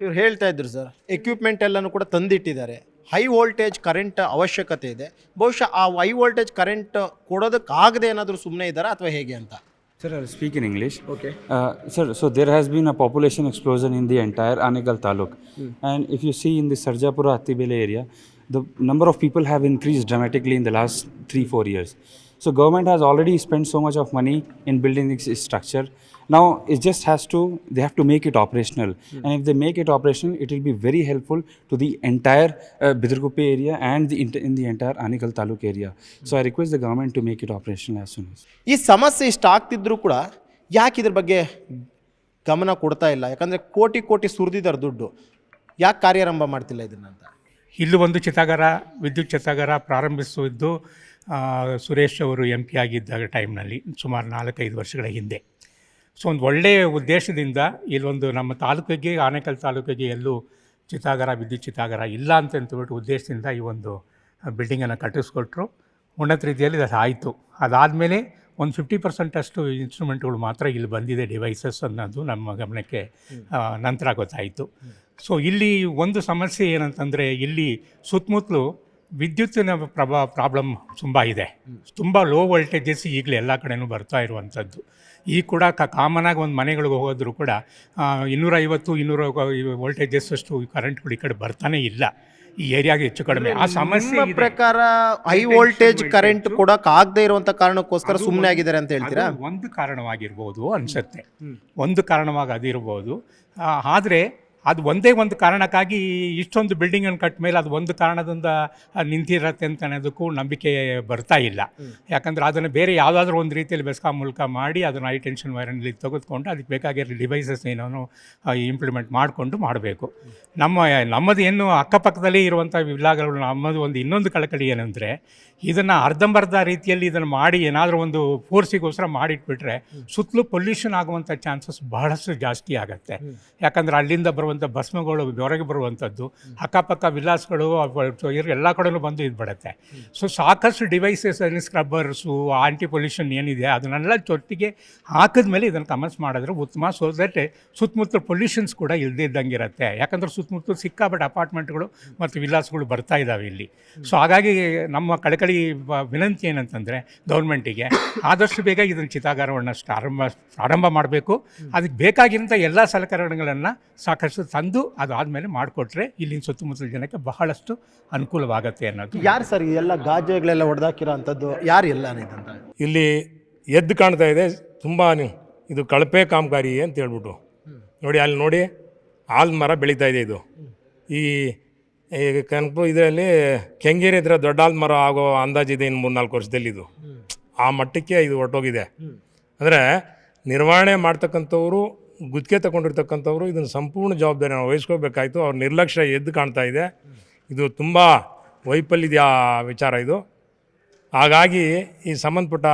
ಇವ್ರು ಹೇಳ್ತಾ ಇದ್ರು ಸರ್ ಎಕ್ವಿಪ್ಮೆಂಟ್ ಎಲ್ಲನೂ ಕೂಡ ತಂದಿಟ್ಟಿದ್ದಾರೆ. ಹೈ ವೋಲ್ಟೇಜ್ ಕರೆಂಟ್ ಅವಶ್ಯಕತೆ ಇದೆ. ಬಹುಶಃ ಆ ಹೈ ವೋಲ್ಟೇಜ್ ಕರೆಂಟ್ ಕೊಡೋದಕ್ಕಾಗದೆ ಏನಾದರೂ ಸುಮ್ಮನೆ ಇದ್ದಾರಾ ಅಥವಾ ಹೇಗೆ ಅಂತ? Sir, I'll speak in English. Okay. Uh, sir, so there has been a population explosion in the entire Anegal Taluk. And if you see in the Sarjapura Attibele area, the number of people have increased dramatically in the last three, four years. So government has already spent so much of money in building this structure. Now it just has to, they have to make it operational. Mm. And if they make it operational, it will be very helpful to the entire uh, Bidurguppe area and the, in the entire Anikal Taluk area. Mm. So I request the government to make it operational as soon as. ಈ ಸಮಸ್ಯೆ ಇಷ್ಟ ಆಗ್ತಿದ್ರು ಕೂಡ ಯಾಕೆ ಇದ್ರ ಬಗ್ಗೆ ಗಮನ ಕೊಡ್ತಾ ಇಲ್ಲ ಯಾಕಂದರೆ ಕೋಟಿ ಕೋಟಿ ಸುರಿದಿದ್ದಾರೆ ದುಡ್ಡು ಯಾಕೆ ಕಾರ್ಯಾರಂಭ ಮಾಡ್ತಿಲ್ಲ ಇದನ್ನಂತ ಇಲ್ಲಿ ಒಂದು ಚಿತಾಗಾರ ವಿದ್ಯುತ್ ಚಿತಾಗಾರ ಪ್ರಾರಂಭಿಸುವುದು ಸುರೇಶ್ ಅವರು ಎಂ ಪಿ ಆಗಿದ್ದಾಗ ಟೈಮ್ನಲ್ಲಿ ಸುಮಾರು ನಾಲ್ಕೈದು ವರ್ಷಗಳ ಹಿಂದೆ. ಸೊ ಒಂದು ಒಳ್ಳೆಯ ಉದ್ದೇಶದಿಂದ ಇಲ್ಲೊಂದು ನಮ್ಮ ತಾಲೂಕಿಗೆ, ಆನೇಕಲ್ ತಾಲೂಕಿಗೆ ಎಲ್ಲೂ ಚಿತಾಗರ, ವಿದ್ಯುತ್ ಚಿತಾಗರ ಇಲ್ಲ ಅಂತ ಅಂತಬಿಟ್ಟು ಉದ್ದೇಶದಿಂದ ಈ ಒಂದು ಬಿಲ್ಡಿಂಗನ್ನು ಕಟ್ಟಿಸ್ಕೊಟ್ರು. ಉನ್ನತ ರೀತಿಯಲ್ಲಿ ಅದು ಆಯಿತು. ಅದಾದಮೇಲೆ ಒಂದು ಫಿಫ್ಟಿ ಪರ್ಸೆಂಟಷ್ಟು ಇನ್ಸ್ಟ್ರೂಮೆಂಟ್ಗಳು ಮಾತ್ರ ಇಲ್ಲಿ ಬಂದಿದೆ ಡಿವೈಸಸ್ ಅನ್ನೋದು ನಮ್ಮ ಗಮನಕ್ಕೆ ನಂತರ ಗೊತ್ತಾಯಿತು. ಸೊ ಇಲ್ಲಿ ಒಂದು ಸಮಸ್ಯೆ ಏನಂತಂದರೆ ಇಲ್ಲಿ ಸುತ್ತಮುತ್ತಲು ವಿದ್ಯುತ್ತಿನ ಪ್ರಭಾ ಪ್ರಾಬ್ಲಮ್ ತುಂಬ ಇದೆ. ತುಂಬ ಲೋ ವೋಲ್ಟೇಜಸ್ ಈಗಲೇ ಎಲ್ಲ ಕಡೆಯೂ ಬರ್ತಾ ಇರುವಂಥದ್ದು. ಈ ಕೂಡ ಕ ಕಾಮನಾಗಿ ಒಂದು ಮನೆಗಳಿಗೆ ಹೋದರೂ ಕೂಡ ಇನ್ನೂರೈವತ್ತು ಇನ್ನೂರ ವೋಲ್ಟೇಜಸ್ ಅಷ್ಟು ಕರೆಂಟ್ಗಳು ಈ ಕಡೆ ಬರ್ತಾನೆ ಇಲ್ಲ. ಈ ಏರಿಯಾಗೆ ಹೆಚ್ಚು ಕಡಿಮೆ. ಆ ಸಮಸ್ಯೆ. ಪ್ರಕಾರ ಹೈ ವೋಲ್ಟೇಜ್ ಕರೆಂಟ್ ಕೊಡಕ್ ಆಗದೆ ಇರುವಂತ ಕಾರಣಕ್ಕೋಸ್ಕರ ಸುಮ್ಮನೆ ಆಗಿದ್ದಾರೆ ಅಂತ ಹೇಳ್ತೀರಾ? ಒಂದು ಕಾರಣವಾಗಿರ್ಬೋದು ಅನ್ಸುತ್ತೆ. ಒಂದು ಕಾರಣವಾಗಿ ಅದಿರ್ಬೋದು. ಆದರೆ ಅದು ಒಂದೇ ಒಂದು ಕಾರಣಕ್ಕಾಗಿ ಇಷ್ಟೊಂದು ಬಿಲ್ಡಿಂಗನ್ನು ಕಟ್ಟ ಮೇಲೆ ಅದು ಒಂದು ಕಾರಣದಿಂದ ನಿಂತಿರತ್ತೆ ಅಂತ ಅನ್ನೋದಕ್ಕೂ ನಂಬಿಕೆ ಬರ್ತಾ ಇಲ್ಲ. ಯಾಕಂದರೆ ಅದನ್ನು ಬೇರೆ ಯಾವುದಾದ್ರೂ ಒಂದು ರೀತಿಯಲ್ಲಿ ಬೆಸ್ಕಾಂ ಮೂಲಕ ಮಾಡಿ ಅದನ್ನು ಹೈ ಟೆನ್ಷನ್ ವೈರಲ್ಲಿ ತೆಗೆದುಕೊಂಡು ಅದಕ್ಕೆ ಬೇಕಾಗಿರೋ ಡಿವೈಸಸ್ ಏನೋ ಇಂಪ್ಲಿಮೆಂಟ್ ಮಾಡಿಕೊಂಡು ಮಾಡಬೇಕು. ನಮ್ಮ, ನಮ್ಮದು ಏನು ಅಕ್ಕಪಕ್ಕದಲ್ಲಿ ಇರುವಂಥ ವಿಲ್ಲಾಗಳು ನಮ್ಮದು ಒಂದು ಇನ್ನೊಂದು ಕಳಕಳಿ ಏನಂದರೆ ಇದನ್ನು ಅರ್ಧಂಬರ್ಧ ರೀತಿಯಲ್ಲಿ ಇದನ್ನು ಮಾಡಿ ಏನಾದರೂ ಒಂದು ಫೋರ್ಸಿಗೋಸ್ಕರ ಮಾಡಿಟ್ಬಿಟ್ರೆ ಸುತ್ತಲೂ ಪೊಲ್ಯೂಷನ್ ಆಗುವಂಥ ಚಾನ್ಸಸ್ ಬಹಳಷ್ಟು ಜಾಸ್ತಿ ಆಗುತ್ತೆ. ಯಾಕಂದರೆ ಅಲ್ಲಿಂದ ಬರುವಂಥ ಭಸ್ಮಗಳು ಹೊರಗೆ ಬರುವಂಥದ್ದು ಅಕ್ಕಪಕ್ಕ ವಿಲಾಸ್ಗಳು ಎಲ್ಲ ಕಡೆಯೂ ಬಂದು ಇದು ಬಿಡುತ್ತೆ ಸೊ ಸಾಕಷ್ಟು ಡಿವೈಸಸ್ ಸ್ಕ್ರಬ್ಬರ್ಸು ಆಂಟಿ ಪೊಲ್ಯೂಷನ್ ಏನಿದೆ, ಅದನ್ನೆಲ್ಲ ಜೊತೆಗೆ ಹಾಕಿದ್ಮೇಲೆ ಇದನ್ನು ಕಮನ್ಸ್ ಮಾಡಿದ್ರೆ ಉತ್ತಮ. ಸೊ ದಟ್ ಸುತ್ತಮುತ್ತ ಪೊಲ್ಯೂಷನ್ಸ್ ಕೂಡ ಇಲ್ಲದೇ ಇದ್ದಂಗೆ ಇರುತ್ತೆ. ಯಾಕಂದ್ರೆ ಸುತ್ತಮುತ್ತ ಸಿಕ್ಕಾಪಟ್ಟೆ ಅಪಾರ್ಟ್ಮೆಂಟ್ಗಳು ಮತ್ತು ವಿಲಾಸಗಳು ಬರ್ತಾ ಇದ್ದಾವೆ ಇಲ್ಲಿ. ಸೊ ಹಾಗಾಗಿ ನಮ್ಮ ಕಳಕಳಿ ವಿನಂತಿ ಏನಂತಂದರೆ ಗೌರ್ಮೆಂಟಿಗೆ ಆದಷ್ಟು ಬೇಗ ಇದನ್ನು ಚಿತಾಗಾರವನ್ನು ಪ್ರಾರಂಭ ಪ್ರಾರಂಭ ಮಾಡಬೇಕು. ಅದಕ್ಕೆ ಬೇಕಾಗಿರುವಂಥ ಎಲ್ಲ ಸಲಕರಣೆಗಳನ್ನು ಸಾಕಷ್ಟು ತಂದು ಅದಾದಮೇಲೆ ಮಾಡಿಕೊಟ್ರೆ ಇಲ್ಲಿನ ಸುತ್ತಮುತ್ತಲ ಜನಕ್ಕೆ ಬಹಳಷ್ಟು ಅನುಕೂಲವಾಗುತ್ತೆ ಅನ್ನೋದು. ಯಾರು ಸರ್ ಎಲ್ಲ ಗಾಜೆಗಳೆಲ್ಲ ಹೊಡೆದಾಕಿರೋ ಅಂಥದ್ದು ಯಾರು ಎಲ್ಲ ಇದಂತ ಇಲ್ಲಿ ಎದ್ದು ಕಾಣ್ತಾ ಇದೆ ತುಂಬ ಇದು ಕಳಪೆ ಕಾಮಗಾರಿ ಅಂತ ಹೇಳ್ಬಿಟ್ಟು. ನೋಡಿ ಅಲ್ಲಿ ನೋಡಿ ಆಲ್ ಮರ ಬೆಳೀತಾ ಇದೆ ಇದು. ಈ ಕನಪು ಕನಕಪುರ ಇದರಲ್ಲಿ ಕೆಂಗೇರಿ ಹತ್ರ ದೊಡ್ಡ ಆಲ್ ಮರ ಆಗೋ ಅಂದಾಜಿದೆ ಇನ್ನು ಮೂರ್ನಾಲ್ಕು ವರ್ಷದಲ್ಲಿ ಇದು. ಆ ಮಟ್ಟಕ್ಕೆ ಇದು ಹೊರಟೋಗಿದೆ ಅಂದರೆ ನಿರ್ವಹಣೆ ಮಾಡ್ತಕ್ಕಂಥವ್ರು ಗುತ್ತಿಗೆ ತಗೊಂಡಿರ್ತಕ್ಕಂಥವ್ರು ಇದನ್ನು ಸಂಪೂರ್ಣ ಜವಾಬ್ದಾರಿ ನಾವು ವಹಿಸ್ಕೋಬೇಕಾಯಿತು ಅವ್ರ ನಿರ್ಲಕ್ಷ್ಯ ಎದ್ದು ಕಾಣ್ತಾ ಇದೆ. ಇದು ತುಂಬ ವೈಫಲ್ಯದ ವಿಚಾರ ಇದು. ಹಾಗಾಗಿ ಈ ಸಂಬಂಧಪಟ್ಟ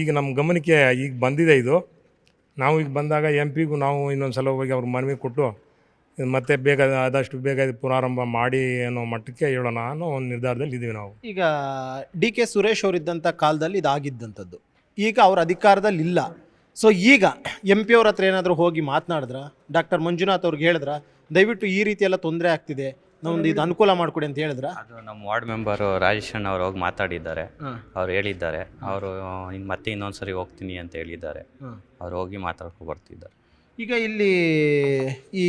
ಈಗ ನಮ್ಮ ಗಮನಕ್ಕೆ ಈಗ ಬಂದಿದೆ ಇದು. ನಾವು ಈಗ ಬಂದಾಗ ಎಂ ಪಿಗೂ ನಾವು ಇನ್ನೊಂದು ಸಲ ಹೋಗಿ ಅವ್ರ ಮನವಿ ಕೊಟ್ಟು ಮತ್ತೆ ಬೇಗ ಆದಷ್ಟು ಬೇಗ ಇದು ಪುನರಾರಂಭ ಮಾಡಿ ಅನ್ನೋ ಮಟ್ಟಕ್ಕೆ ಹೇಳೋಣ ಅನ್ನೋ ಒಂದು ನಿರ್ಧಾರದಲ್ಲಿ ಇದ್ದೀವಿ ನಾವು. ಈಗ ಡಿ ಕೆ ಸುರೇಶ್ ಅವರಿದ್ದಂಥ ಕಾಲದಲ್ಲಿ ಇದಾಗಿದ್ದಂಥದ್ದು. ಈಗ ಅವ್ರ ಅಧಿಕಾರದಲ್ಲಿ ಇಲ್ಲ ಸೊ ಈಗ ಎಂ ಪಿ ಅವ್ರ ಹತ್ರ ಏನಾದರೂ ಹೋಗಿ ಮಾತನಾಡಿದ್ರ ಡಾಕ್ಟರ್ ಮಂಜುನಾಥ್ ಅವ್ರಿಗೆ ಹೇಳಿದ್ರ ದಯವಿಟ್ಟು ಈ ರೀತಿ ಎಲ್ಲ ತೊಂದರೆ ಆಗ್ತಿದೆ ನಮ್ದು ಇದು ಅನುಕೂಲ ಮಾಡಿಕೊಡಿ ಅಂತ ಹೇಳಿದ್ರ? ಅದು ನಮ್ಮ ವಾರ್ಡ್ ಮೆಂಬರು ರಾಜೇಶ್ ಅಣ್ಣ ಅವ್ರು ಹೋಗಿ ಮಾತಾಡಿದ್ದಾರೆ. ಅವ್ರು ಹೇಳಿದ್ದಾರೆ. ಅವರು ಇನ್ನು ಮತ್ತೆ ಇನ್ನೊಂದ್ಸರಿ ಹೋಗ್ತೀನಿ ಅಂತ ಹೇಳಿದ್ದಾರೆ. ಅವ್ರು ಹೋಗಿ ಮಾತಾಡ್ಕೊ ಬರ್ತಿದ್ದಾರೆ. ಈಗ ಇಲ್ಲಿ ಈ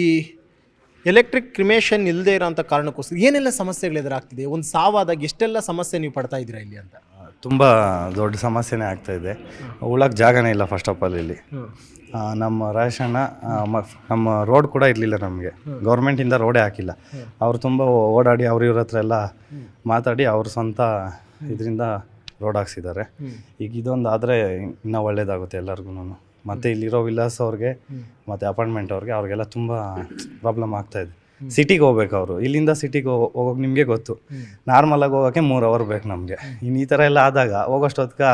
ಎಲೆಕ್ಟ್ರಿಕ್ ಕ್ರಿಮೇಷನ್ ಇಲ್ಲದೆ ಇರೋಂಥ ಕಾರಣಕ್ಕೋಸ್ಕರ ಏನೆಲ್ಲ ಸಮಸ್ಯೆಗಳು ಎದುರಾಗ್ತಿದೆ? ಒಂದು ಸಾವಾದಾಗ ಎಷ್ಟೆಲ್ಲ ಸಮಸ್ಯೆ ನೀವು ಪಡ್ತಾ ಇದ್ದೀರಾ ಇಲ್ಲಿ ಅಂತ? ತುಂಬ ದೊಡ್ಡ ಸಮಸ್ಯೆನೇ ಆಗ್ತಾ ಇದೆ. ಉಳಕ್ಕೆ ಜಾಗನೇ ಇಲ್ಲ ಫಸ್ಟ್ ಆಫ್ ಆಲ್ ಇಲ್ಲಿ. ಆ, ನಮ್ಮ ರಾಯಶಣ್ಣ ಆ, ಮ- ನಮ್ಮ ರೋಡ್ ಕೂಡ ಇರಲಿಲ್ಲ ನಮಗೆ. ಗೌರ್ಮೆಂಟಿಂದ ರೋಡೇ ಹಾಕಿಲ್ಲ. ಅವರು ತುಂಬ ಓಡಾಡಿ ಅವ್ರ ಇವ್ರ ಹತ್ರ ಎಲ್ಲ ಮಾತಾಡಿ ಅವ್ರ ಸ್ವಂತ ಇದರಿಂದ ರೋಡ್ ಹಾಕ್ಸಿದ್ದಾರೆ. ಈಗ ಇದೊಂದು ಆದರೆ ಇನ್ನೂ ಒಳ್ಳೇದಾಗುತ್ತೆ ಎಲ್ಲರಿಗೂ ಮತ್ತು ಇಲ್ಲಿರೋ ವಿಲಾಸ್ ಅವ್ರಿಗೆ ಮತ್ತು ಅಪಾರ್ಟ್ಮೆಂಟ್ ಅವ್ರಿಗೆ ಅವ್ರಿಗೆಲ್ಲ ತುಂಬ ಪ್ರಾಬ್ಲಮ್ ಆಗ್ತಾಯಿದೆ ಸಿಟಿಗೆ ಹೋಗ್ಬೇಕು ಅವರು. ಇಲ್ಲಿಂದ ಸಿಟಿಗೆ ಹೋಗೋಕೆ ನಿಮಗೆ ಗೊತ್ತು. ನಾರ್ಮಲಾಗಿ ಹೋಗೋಕ್ಕೆ ಮೂರು ಅವರ್ ಬೇಕು ನಮಗೆ. ಇನ್ನು ಈ ಥರ ಎಲ್ಲ ಆದಾಗ ಹೋಗೋಷ್ಟೊತ್ಗೆ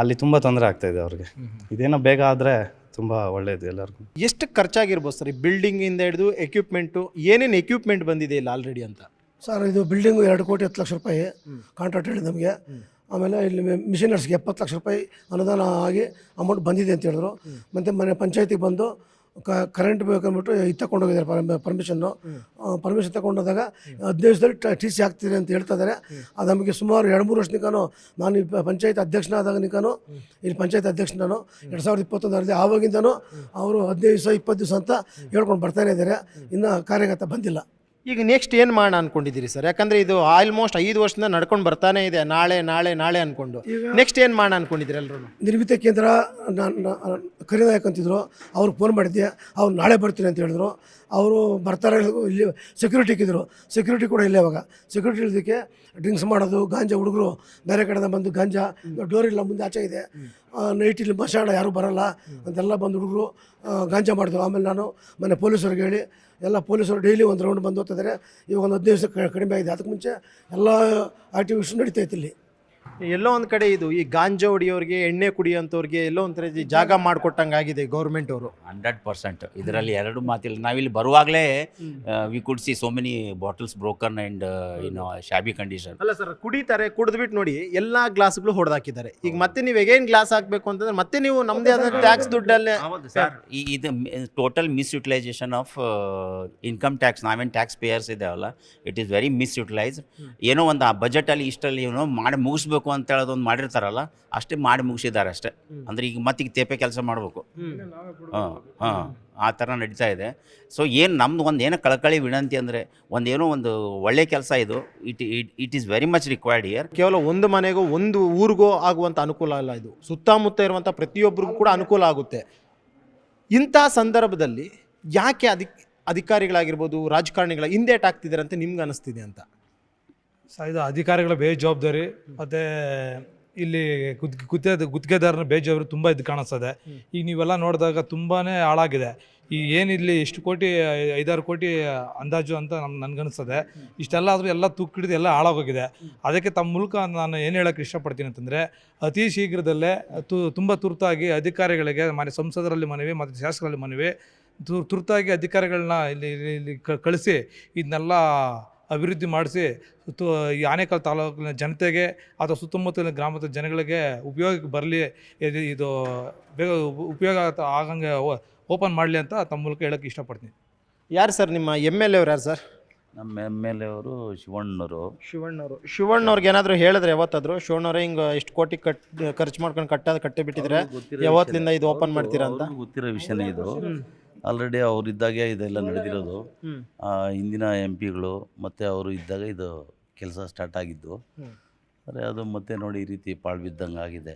ಅಲ್ಲಿ ತುಂಬ ತೊಂದರೆ ಆಗ್ತಾಯಿದೆ ಅವ್ರಿಗೆ. ಇದೇನೋ ಬೇಗ ಆದರೆ ತುಂಬ ಒಳ್ಳೆಯದು ಎಲ್ಲರಿಗೂ. ಎಷ್ಟು ಖರ್ಚಾಗಿರ್ಬೋದು ಸರ್ ಈ ಬಿಲ್ಡಿಂಗಿಂದ ಹಿಡಿದು ಎಕ್ವಿಪ್ಮೆಂಟು ಏನೇನು ಎಕ್ವಿಪ್ಮೆಂಟ್ ಬಂದಿದೆ ಇಲ್ಲ ಆಲ್ರೆಡಿ ಅಂತ? ಸರ್ ಇದು ಬಿಲ್ಡಿಂಗು ಎರಡು ಕೋಟಿ ಹತ್ತು ಲಕ್ಷ ರೂಪಾಯಿ ಕಾಂಟ್ರಾಕ್ಟ್ ಹೇಳಿ ನಮಗೆ. ಆಮೇಲೆ ಇಲ್ಲಿ ಮಿಷಿನರ್ಸ್ಗೆ ಎಪ್ಪತ್ತು ಲಕ್ಷ ರೂಪಾಯಿ ಅನುದಾನ ಆಗಿ ಅಮೌಂಟ್ ಬಂದಿದೆ ಅಂತ ಹೇಳಿದ್ರು. ಮತ್ತು ಮನೆ ಪಂಚಾಯತಿಗೆ ಬಂದು ಕರೆಂಟ್ ಬೇಕಂದ್ಬಿಟ್ಟು ಇದು ತಗೊಂಡೋಗಿದ್ದಾರೆ ಪರ್ಮಿಷನ್ನು ಪರ್ಮಿಷನ್ ತಗೊಂಡೋದಾಗ ಹದಿನೈದು ದಿವಸದಲ್ಲಿ ಟಿ ಸಿ ಹಾಕ್ತೀರಿ ಅಂತ ಹೇಳ್ತಾ ಇದ್ದಾರೆ ಅದು ನಮಗೆ ಸುಮಾರು ಎರಡು ಮೂರು ವರ್ಷನಿಕಾನು ನಾನು ಈ ಪಂಚಾಯತ್ ಅಧ್ಯಕ್ಷನಾದಾಗ ನಿಕಾನು ಇಲ್ಲಿ ಪಂಚಾಯತ್ ಅಧ್ಯಕ್ಷ ನಾನು ಎರಡು ಸಾವಿರದ ಇಪ್ಪತ್ತೊಂದರಲ್ಲಿ ಆವಾಗಿಂದನೂ ಅವರು ಹದಿನೈದು ದಿವಸ ಇಪ್ಪತ್ತು ದಿವಸ ಅಂತ ಹೇಳ್ಕೊಂಡು ಬರ್ತಾನೆ ಇದ್ದಾರೆ ಇನ್ನೂ ಕಾರ್ಯಗತ ಬಂದಿಲ್ಲ. ಈಗ ನೆಕ್ಸ್ಟ್ ಏನು ಮಾಡೋಣ ಅನ್ಕೊಂಡಿದ್ದೀರಿ ಸರ್ ಯಾಕಂದ್ರೆ ಇದು ಆಲ್ಮೋಸ್ಟ್ ಐದು ವರ್ಷದಿಂದ ನಡ್ಕೊಂಡು ಬರ್ತಾನೆ ಇದೆ. ನಾಳೆ ನಾಳೆ ನಾಳೆ ಅನ್ಕೊಂಡು. ನೆಕ್ಸ್ಟ್ ಏನು ಮಾಡೋಣ ಅನ್ಕೊಂಡಿದ್ದೀರಿ ಎಲ್ಲರೂ ನಿರ್ಮಿತ ಕೇಂದ್ರ ನಾನು ಕರಿನಾಯಕ್ ಅಂತಿದ್ರು. ಅವ್ರಿಗೆ ಫೋನ್ ಮಾಡಿದ್ದೆ. ಅವ್ರು ನಾಳೆ ಬರ್ತೀನಿ ಅಂತ ಹೇಳಿದ್ರು. ಅವರು ಬರ್ತಾರೆ ಇಲ್ಲಿ ಸೆಕ್ಯೂರಿಟಿ ಇಕ್ಕಿದ್ರು ಸೆಕ್ಯೂರಿಟಿ ಕೂಡ ಇಲ್ಲೇ ಅವಾಗ ಸೆಕ್ಯೂರಿಟಿ ಇಳಿದಕ್ಕೆ ಡ್ರಿಂಕ್ಸ್ ಮಾಡೋದು ಗಾಂಜಾ ಹುಡುಗರು ಬೇರೆ ಕಡೆಯಿಂದ ಬಂದು ಗಾಂಜಾ ಡೋರ್ ಇಲ್ಲ ಮುಂದೆ ಆಚೆ ಇದೆ. ನೈಟ್ ಇಲ್ಲಿ ಮಶಾಣ ಯಾರೂ ಬರಲ್ಲ. ಅಂತೆಲ್ಲ ಬಂದು ಹುಡುಗರು ಗಾಂಜಾ ಮಾಡಿದ್ರು. ಆಮೇಲೆ ನಾನು ಮೊನ್ನೆ ಪೊಲೀಸರಿಗೆ ಹೇಳಿ ಎಲ್ಲ ಪೊಲೀಸರು ಡೈಲಿ ಒಂದು ರೌಂಡ್ ಬಂದು ಹೋಗ್ತಿದ್ದಾರೆ ಇವಾಗ ಒಂದು ಹದಿನೈದು ದಿವಸ ಕಡಿಮೆ ಆಗಿದೆ. ಅದಕ್ಕೆ ಮುಂಚೆ ಎಲ್ಲ ಆಕ್ಟಿವಿಟೀಸ್ ನಡೀತಾ ಇತ್ತು ಇಲ್ಲಿ. ಎಲ್ಲೋ ಒಂದು ಕಡೆ ಇದು ಈ ಗಾಂಜಾ ಹೊಡಿಯೋರಿಗೆ ಎಣ್ಣೆ ಕುಡಿಯೋಂಥವ್ರಿಗೆ ಎಲ್ಲೋ ಒಂಥರ ಥರ ಈ ಜಾಗ ಮಾಡಿಕೊಟ್ಟಂಗೆ ಆಗಿದೆ ಗೌರ್ಮೆಂಟ್ ಅವರು. Hundred percent. ಇದರಲ್ಲಿ ಎರಡು ಮಾತಿಲ್ಲ. ನಾವಿಲ್ಲಿ ಬರುವಾಗಲೇ we could see so many bottles broken and ಏನು ಶಾಬಿ ಕಂಡೀಷನ್ ಅಲ್ಲ ಸರ್ ಕುಡಿತಾರೆ ಕುಡಿದ್ಬಿಟ್ಟು ನೋಡಿ ಎಲ್ಲಾ ಗ್ಲಾಸ್ಗಳು ಹೊಡೆದಾಕಿದ್ದಾರೆ. ಈಗ ಮತ್ತೆ ನೀವು ಎಗೇನ್ ಗ್ಲಾಸ್ ಹಾಕಬೇಕು ಅಂತಂದ್ರೆ ಮತ್ತೆ ನೀವು ನಮ್ಮದೇ ಆದ ಟ್ಯಾಕ್ಸ್ ದುಡ್ಡಲ್ಲೇ ಸರ್. ಈ ಇದು total misutilisation of income tax ನಾವೇನು ಟ್ಯಾಕ್ಸ್ ಪೇಯರ್ಸ್ ಇದ್ದಾವಲ್ಲ ಇಟ್ ಈಸ್ ವೆರಿ ಮಿಸ್ಯುಟಿಲೈಸ್ಡ್ ಏನೋ ಒಂದು ಆ ಬಜೆಟಲ್ಲಿ ಇಷ್ಟಲ್ಲಿ ಏನೋ ಮಾಡಿ ಮುಗಿಸ್ಬೇಕು ಅಂತ ಹೇಳೋದೊಂದು ಮಾಡಿರ್ತಾರಲ್ಲ ಅಷ್ಟೇ ಮಾಡಿ ಮುಗಿಸಿದ್ದಾರೆ ಅಷ್ಟೇ. ಅಂದರೆ ಈಗ ಮತ್ತೀಗ ತೇಪೆ ಕೆಲಸ ಮಾಡಬೇಕು. ಹಾಂ ಹಾಂ ಆ ಥರ ನಡೀತಾ ಇದೆ. ಸೊ ಏನು ನಮ್ದು ಒಂದು ಏನೋ ಕಳಕಳಿ ವಿನಂತಿ ಅಂದರೆ ಒಂದೇನೋ ಒಂದು ಒಳ್ಳೆ ಕೆಲಸ ಇದು. It it it is very much required year ಕೇವಲ ಒಂದು ಮನೆಗೂ ಒಂದು ಊರಿಗೂ ಆಗುವಂಥ ಅನುಕೂಲ ಅಲ್ಲ ಇದು. ಸುತ್ತಮುತ್ತ ಇರುವಂಥ ಪ್ರತಿಯೊಬ್ಬರಿಗೂ ಕೂಡ ಅನುಕೂಲ ಆಗುತ್ತೆ. ಇಂಥ ಸಂದರ್ಭದಲ್ಲಿ ಯಾಕೆ ಅಧಿಕ್ ಅಧಿಕಾರಿಗಳಾಗಿರ್ಬೋದು ರಾಜಕಾರಣಿಗಳ ಹಿಂದೇಟ್ ಆಗ್ತಿದ್ದಾರೆ ಅಂತ ನಿಮ್ಗೆ ಅನಿಸ್ತಿದೆ ಅಂತ? ಇದು ಅಧಿಕಾರಿಗಳ ಬೇಜವಾಬ್ದಾರಿ, ಮತ್ತು ಇಲ್ಲಿ ಗುದ್ ಗುತ್ತಿಗೆ ಗುತ್ತಿಗೆದಾರನ ಬೇಜವಾಬ್ದಾರಿ ತುಂಬ ಇದು ಕಾಣಿಸ್ತದೆ. ಈಗ ನೀವೆಲ್ಲ ನೋಡಿದಾಗ ತುಂಬಾ ಹಾಳಾಗಿದೆ. ಈ ಏನಿಲ್ಲಿ ಎಷ್ಟು ಕೋಟಿ, ಐದಾರು ಕೋಟಿ ಅಂದಾಜು ಅಂತ ನಮ್ಗೆ ನನಗನ್ನಿಸ್ತದೆ ಇಷ್ಟೆಲ್ಲ ಆದರೂ ಎಲ್ಲ ತುಕ್ಕಿಡಿದು ಎಲ್ಲ ಹಾಳಾಗೋಗಿದೆ. ಅದಕ್ಕೆ ತಮ್ಮ ಮೂಲಕ ನಾನು ಏನು ಹೇಳೋಕ್ಕೆ ಇಷ್ಟಪಡ್ತೀನಿ ಅಂತಂದರೆ, ಅತಿ ಶೀಘ್ರದಲ್ಲೇ ತು, ತುಂಬ ತುರ್ತಾಗಿ ಅಧಿಕಾರಿಗಳಿಗೆ, ಮನೆ, ಸಂಸದರಲ್ಲಿ ಮನವಿ, ಮತ್ತು ಶಾಸಕರಲ್ಲಿ ಮನವಿ ತುರ್ತಾಗಿ ಅಧಿಕಾರಿಗಳನ್ನ ಇಲ್ಲಿ, ಇಲ್ಲಿ- ಕಳಿಸಿ, ಇದನ್ನೆಲ್ಲ ಅಭಿವೃದ್ಧಿ ಮಾಡಿಸಿ ಸುತ್ತು ಈ ಆನೇಕಲ್ ತಾಲೂಕಿನ ಜನತೆಗೆ ಅಥವಾ ಸುತ್ತಮುತ್ತಲಿನ ಗ್ರಾಮದ ಜನಗಳಿಗೆ ಉಪಯೋಗಕ್ಕೆ ಬರಲಿ ಇದು ಇದು ಬೇಗ ಉಪಯೋಗ ಆಗಂಗೆ ಓಪನ್ ಮಾಡಲಿ ಅಂತ ತಮ್ಮ ಮೂಲಕ ಹೇಳೋಕ್ಕೆ ಇಷ್ಟಪಡ್ತೀನಿ. ಯಾರು ಸರ್ ನಿಮ್ಮ ಎಂ ಎಲ್ ಎ ಅವ್ರು ಯಾರು ಸರ್? ನಮ್ಮ ಎಂ ಎಲ್ ಎ ಅವರು ಶಿವಣ್ಣವರು. ಶಿವಣ್ಣವರು. ಶಿವಣ್ಣವ್ರಿಗೆ ಏನಾದರೂ ಹೇಳಿದ್ರೆ ಯಾವತ್ತಾದರೂ? ಶಿವಣ್ಣವ್ರೆ ಹಿಂಗೆ ಇಷ್ಟು ಕೋಟಿ ಕಟ್ ಖರ್ಚು ಮಾಡ್ಕೊಂಡು ಕಟ್ಟೋದು ಕಟ್ಟೆ ಬಿಟ್ಟಿದ್ರೆ ಯಾವತ್ತಿಂದ ಇದು ಓಪನ್ ಮಾಡ್ತೀರಾ ಅಂತ? ಗೊತ್ತಿರೋ ವಿಷಯನೇ ಇದು. ಆಲ್ರೆಡಿ ಅವ್ರು ಇದ್ದಾಗೆ ಇದೆಲ್ಲ ನಡೆದಿರೋದು. ಆ, ಹಿಂದಿನ ಎಂ ಪಿಗಳು ಮತ್ತು ಅವರು ಇದ್ದಾಗ ಇದು ಕೆಲಸ ಸ್ಟಾರ್ಟ್ ಆಗಿದ್ದು. ಆದರೆ ಅದು ಮತ್ತೆ ನೋಡಿ ಈ ರೀತಿ ಪಾಳು ಬಿದ್ದಂಗೆ ಆಗಿದೆ.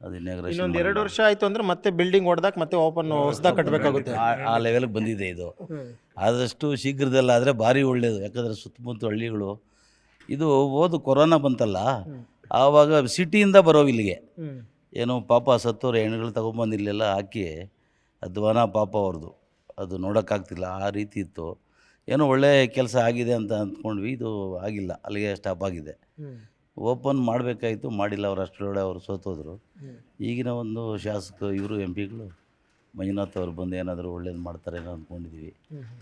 ಅದು ಇನ್ನೊಂದು ಎರಡು ವರ್ಷ ಆಯ್ತು ಅಂದ್ರೆ ಮತ್ತೆ ಬಿಲ್ಡಿಂಗ್ ಹೊಡೆದಾಗ ಮತ್ತೆ ಓಪನ್ ಹೊಸದಾಗ ಕಟ್ಟಬೇಕಾಗುತ್ತೆ ಆ- ಆ ಲೆವೆಲ್ಗೆ ಬಂದಿದೆ ಇದು. ಆದಷ್ಟು ಶೀಘ್ರದಲ್ಲಾದರೆ ಭಾರಿ ಒಳ್ಳೆಯದು ಯಾಕಂದರೆ ಸುತ್ತಮುತ್ತ ಹಳ್ಳಿಗಳು ಇದು ಓದು ಕೊರೋನಾ ಬಂತಲ್ಲ ಆವಾಗ ಸಿಟಿಯಿಂದ ಬರೋ ಇಲ್ಲಿಗೆ. ಏನೋ ಪಾಪ ಸತ್ತೋರು ಹೆಣ್ಗಳು ತಗೊಂಬಂದು ಇಲ್ಲೆಲ್ಲ ಹಾಕಿ ಅಧ್ವಾನ ಪಾಪ ಅವ್ರದ್ದು. ಅದು ನೋಡೋಕ್ಕಾಗ್ತಿಲ್ಲ ಆ ರೀತಿ ಇತ್ತು. ಏನೋ ಒಳ್ಳೆಯ ಕೆಲಸ ಆಗಿದೆ ಅಂತ ಅಂದ್ಕೊಂಡ್ವಿ ಇದು ಆಗಿಲ್ಲ ಅಲ್ಲಿಗೆ ಸ್ಟಾಪ್ ಆಗಿದೆ. ಓಪನ್ ಮಾಡಬೇಕಾಯಿತು ಮಾಡಿಲ್ಲ ಅವ್ರು ಅಷ್ಟರೊಳಗೆ ಅವರು ಸೋತೋದ್ರು. ಈಗಿನ ಒಂದು ಶಾಸಕ ಇವರು ಎಂ ಪಿಗಳು ಮಂಜುನಾಥ್ ಅವ್ರು ಬಂದು ಏನಾದರೂ ಒಳ್ಳೇದು ಮಾಡ್ತಾರೇನೋ ಅಂದ್ಕೊಂಡಿದ್ದೀವಿ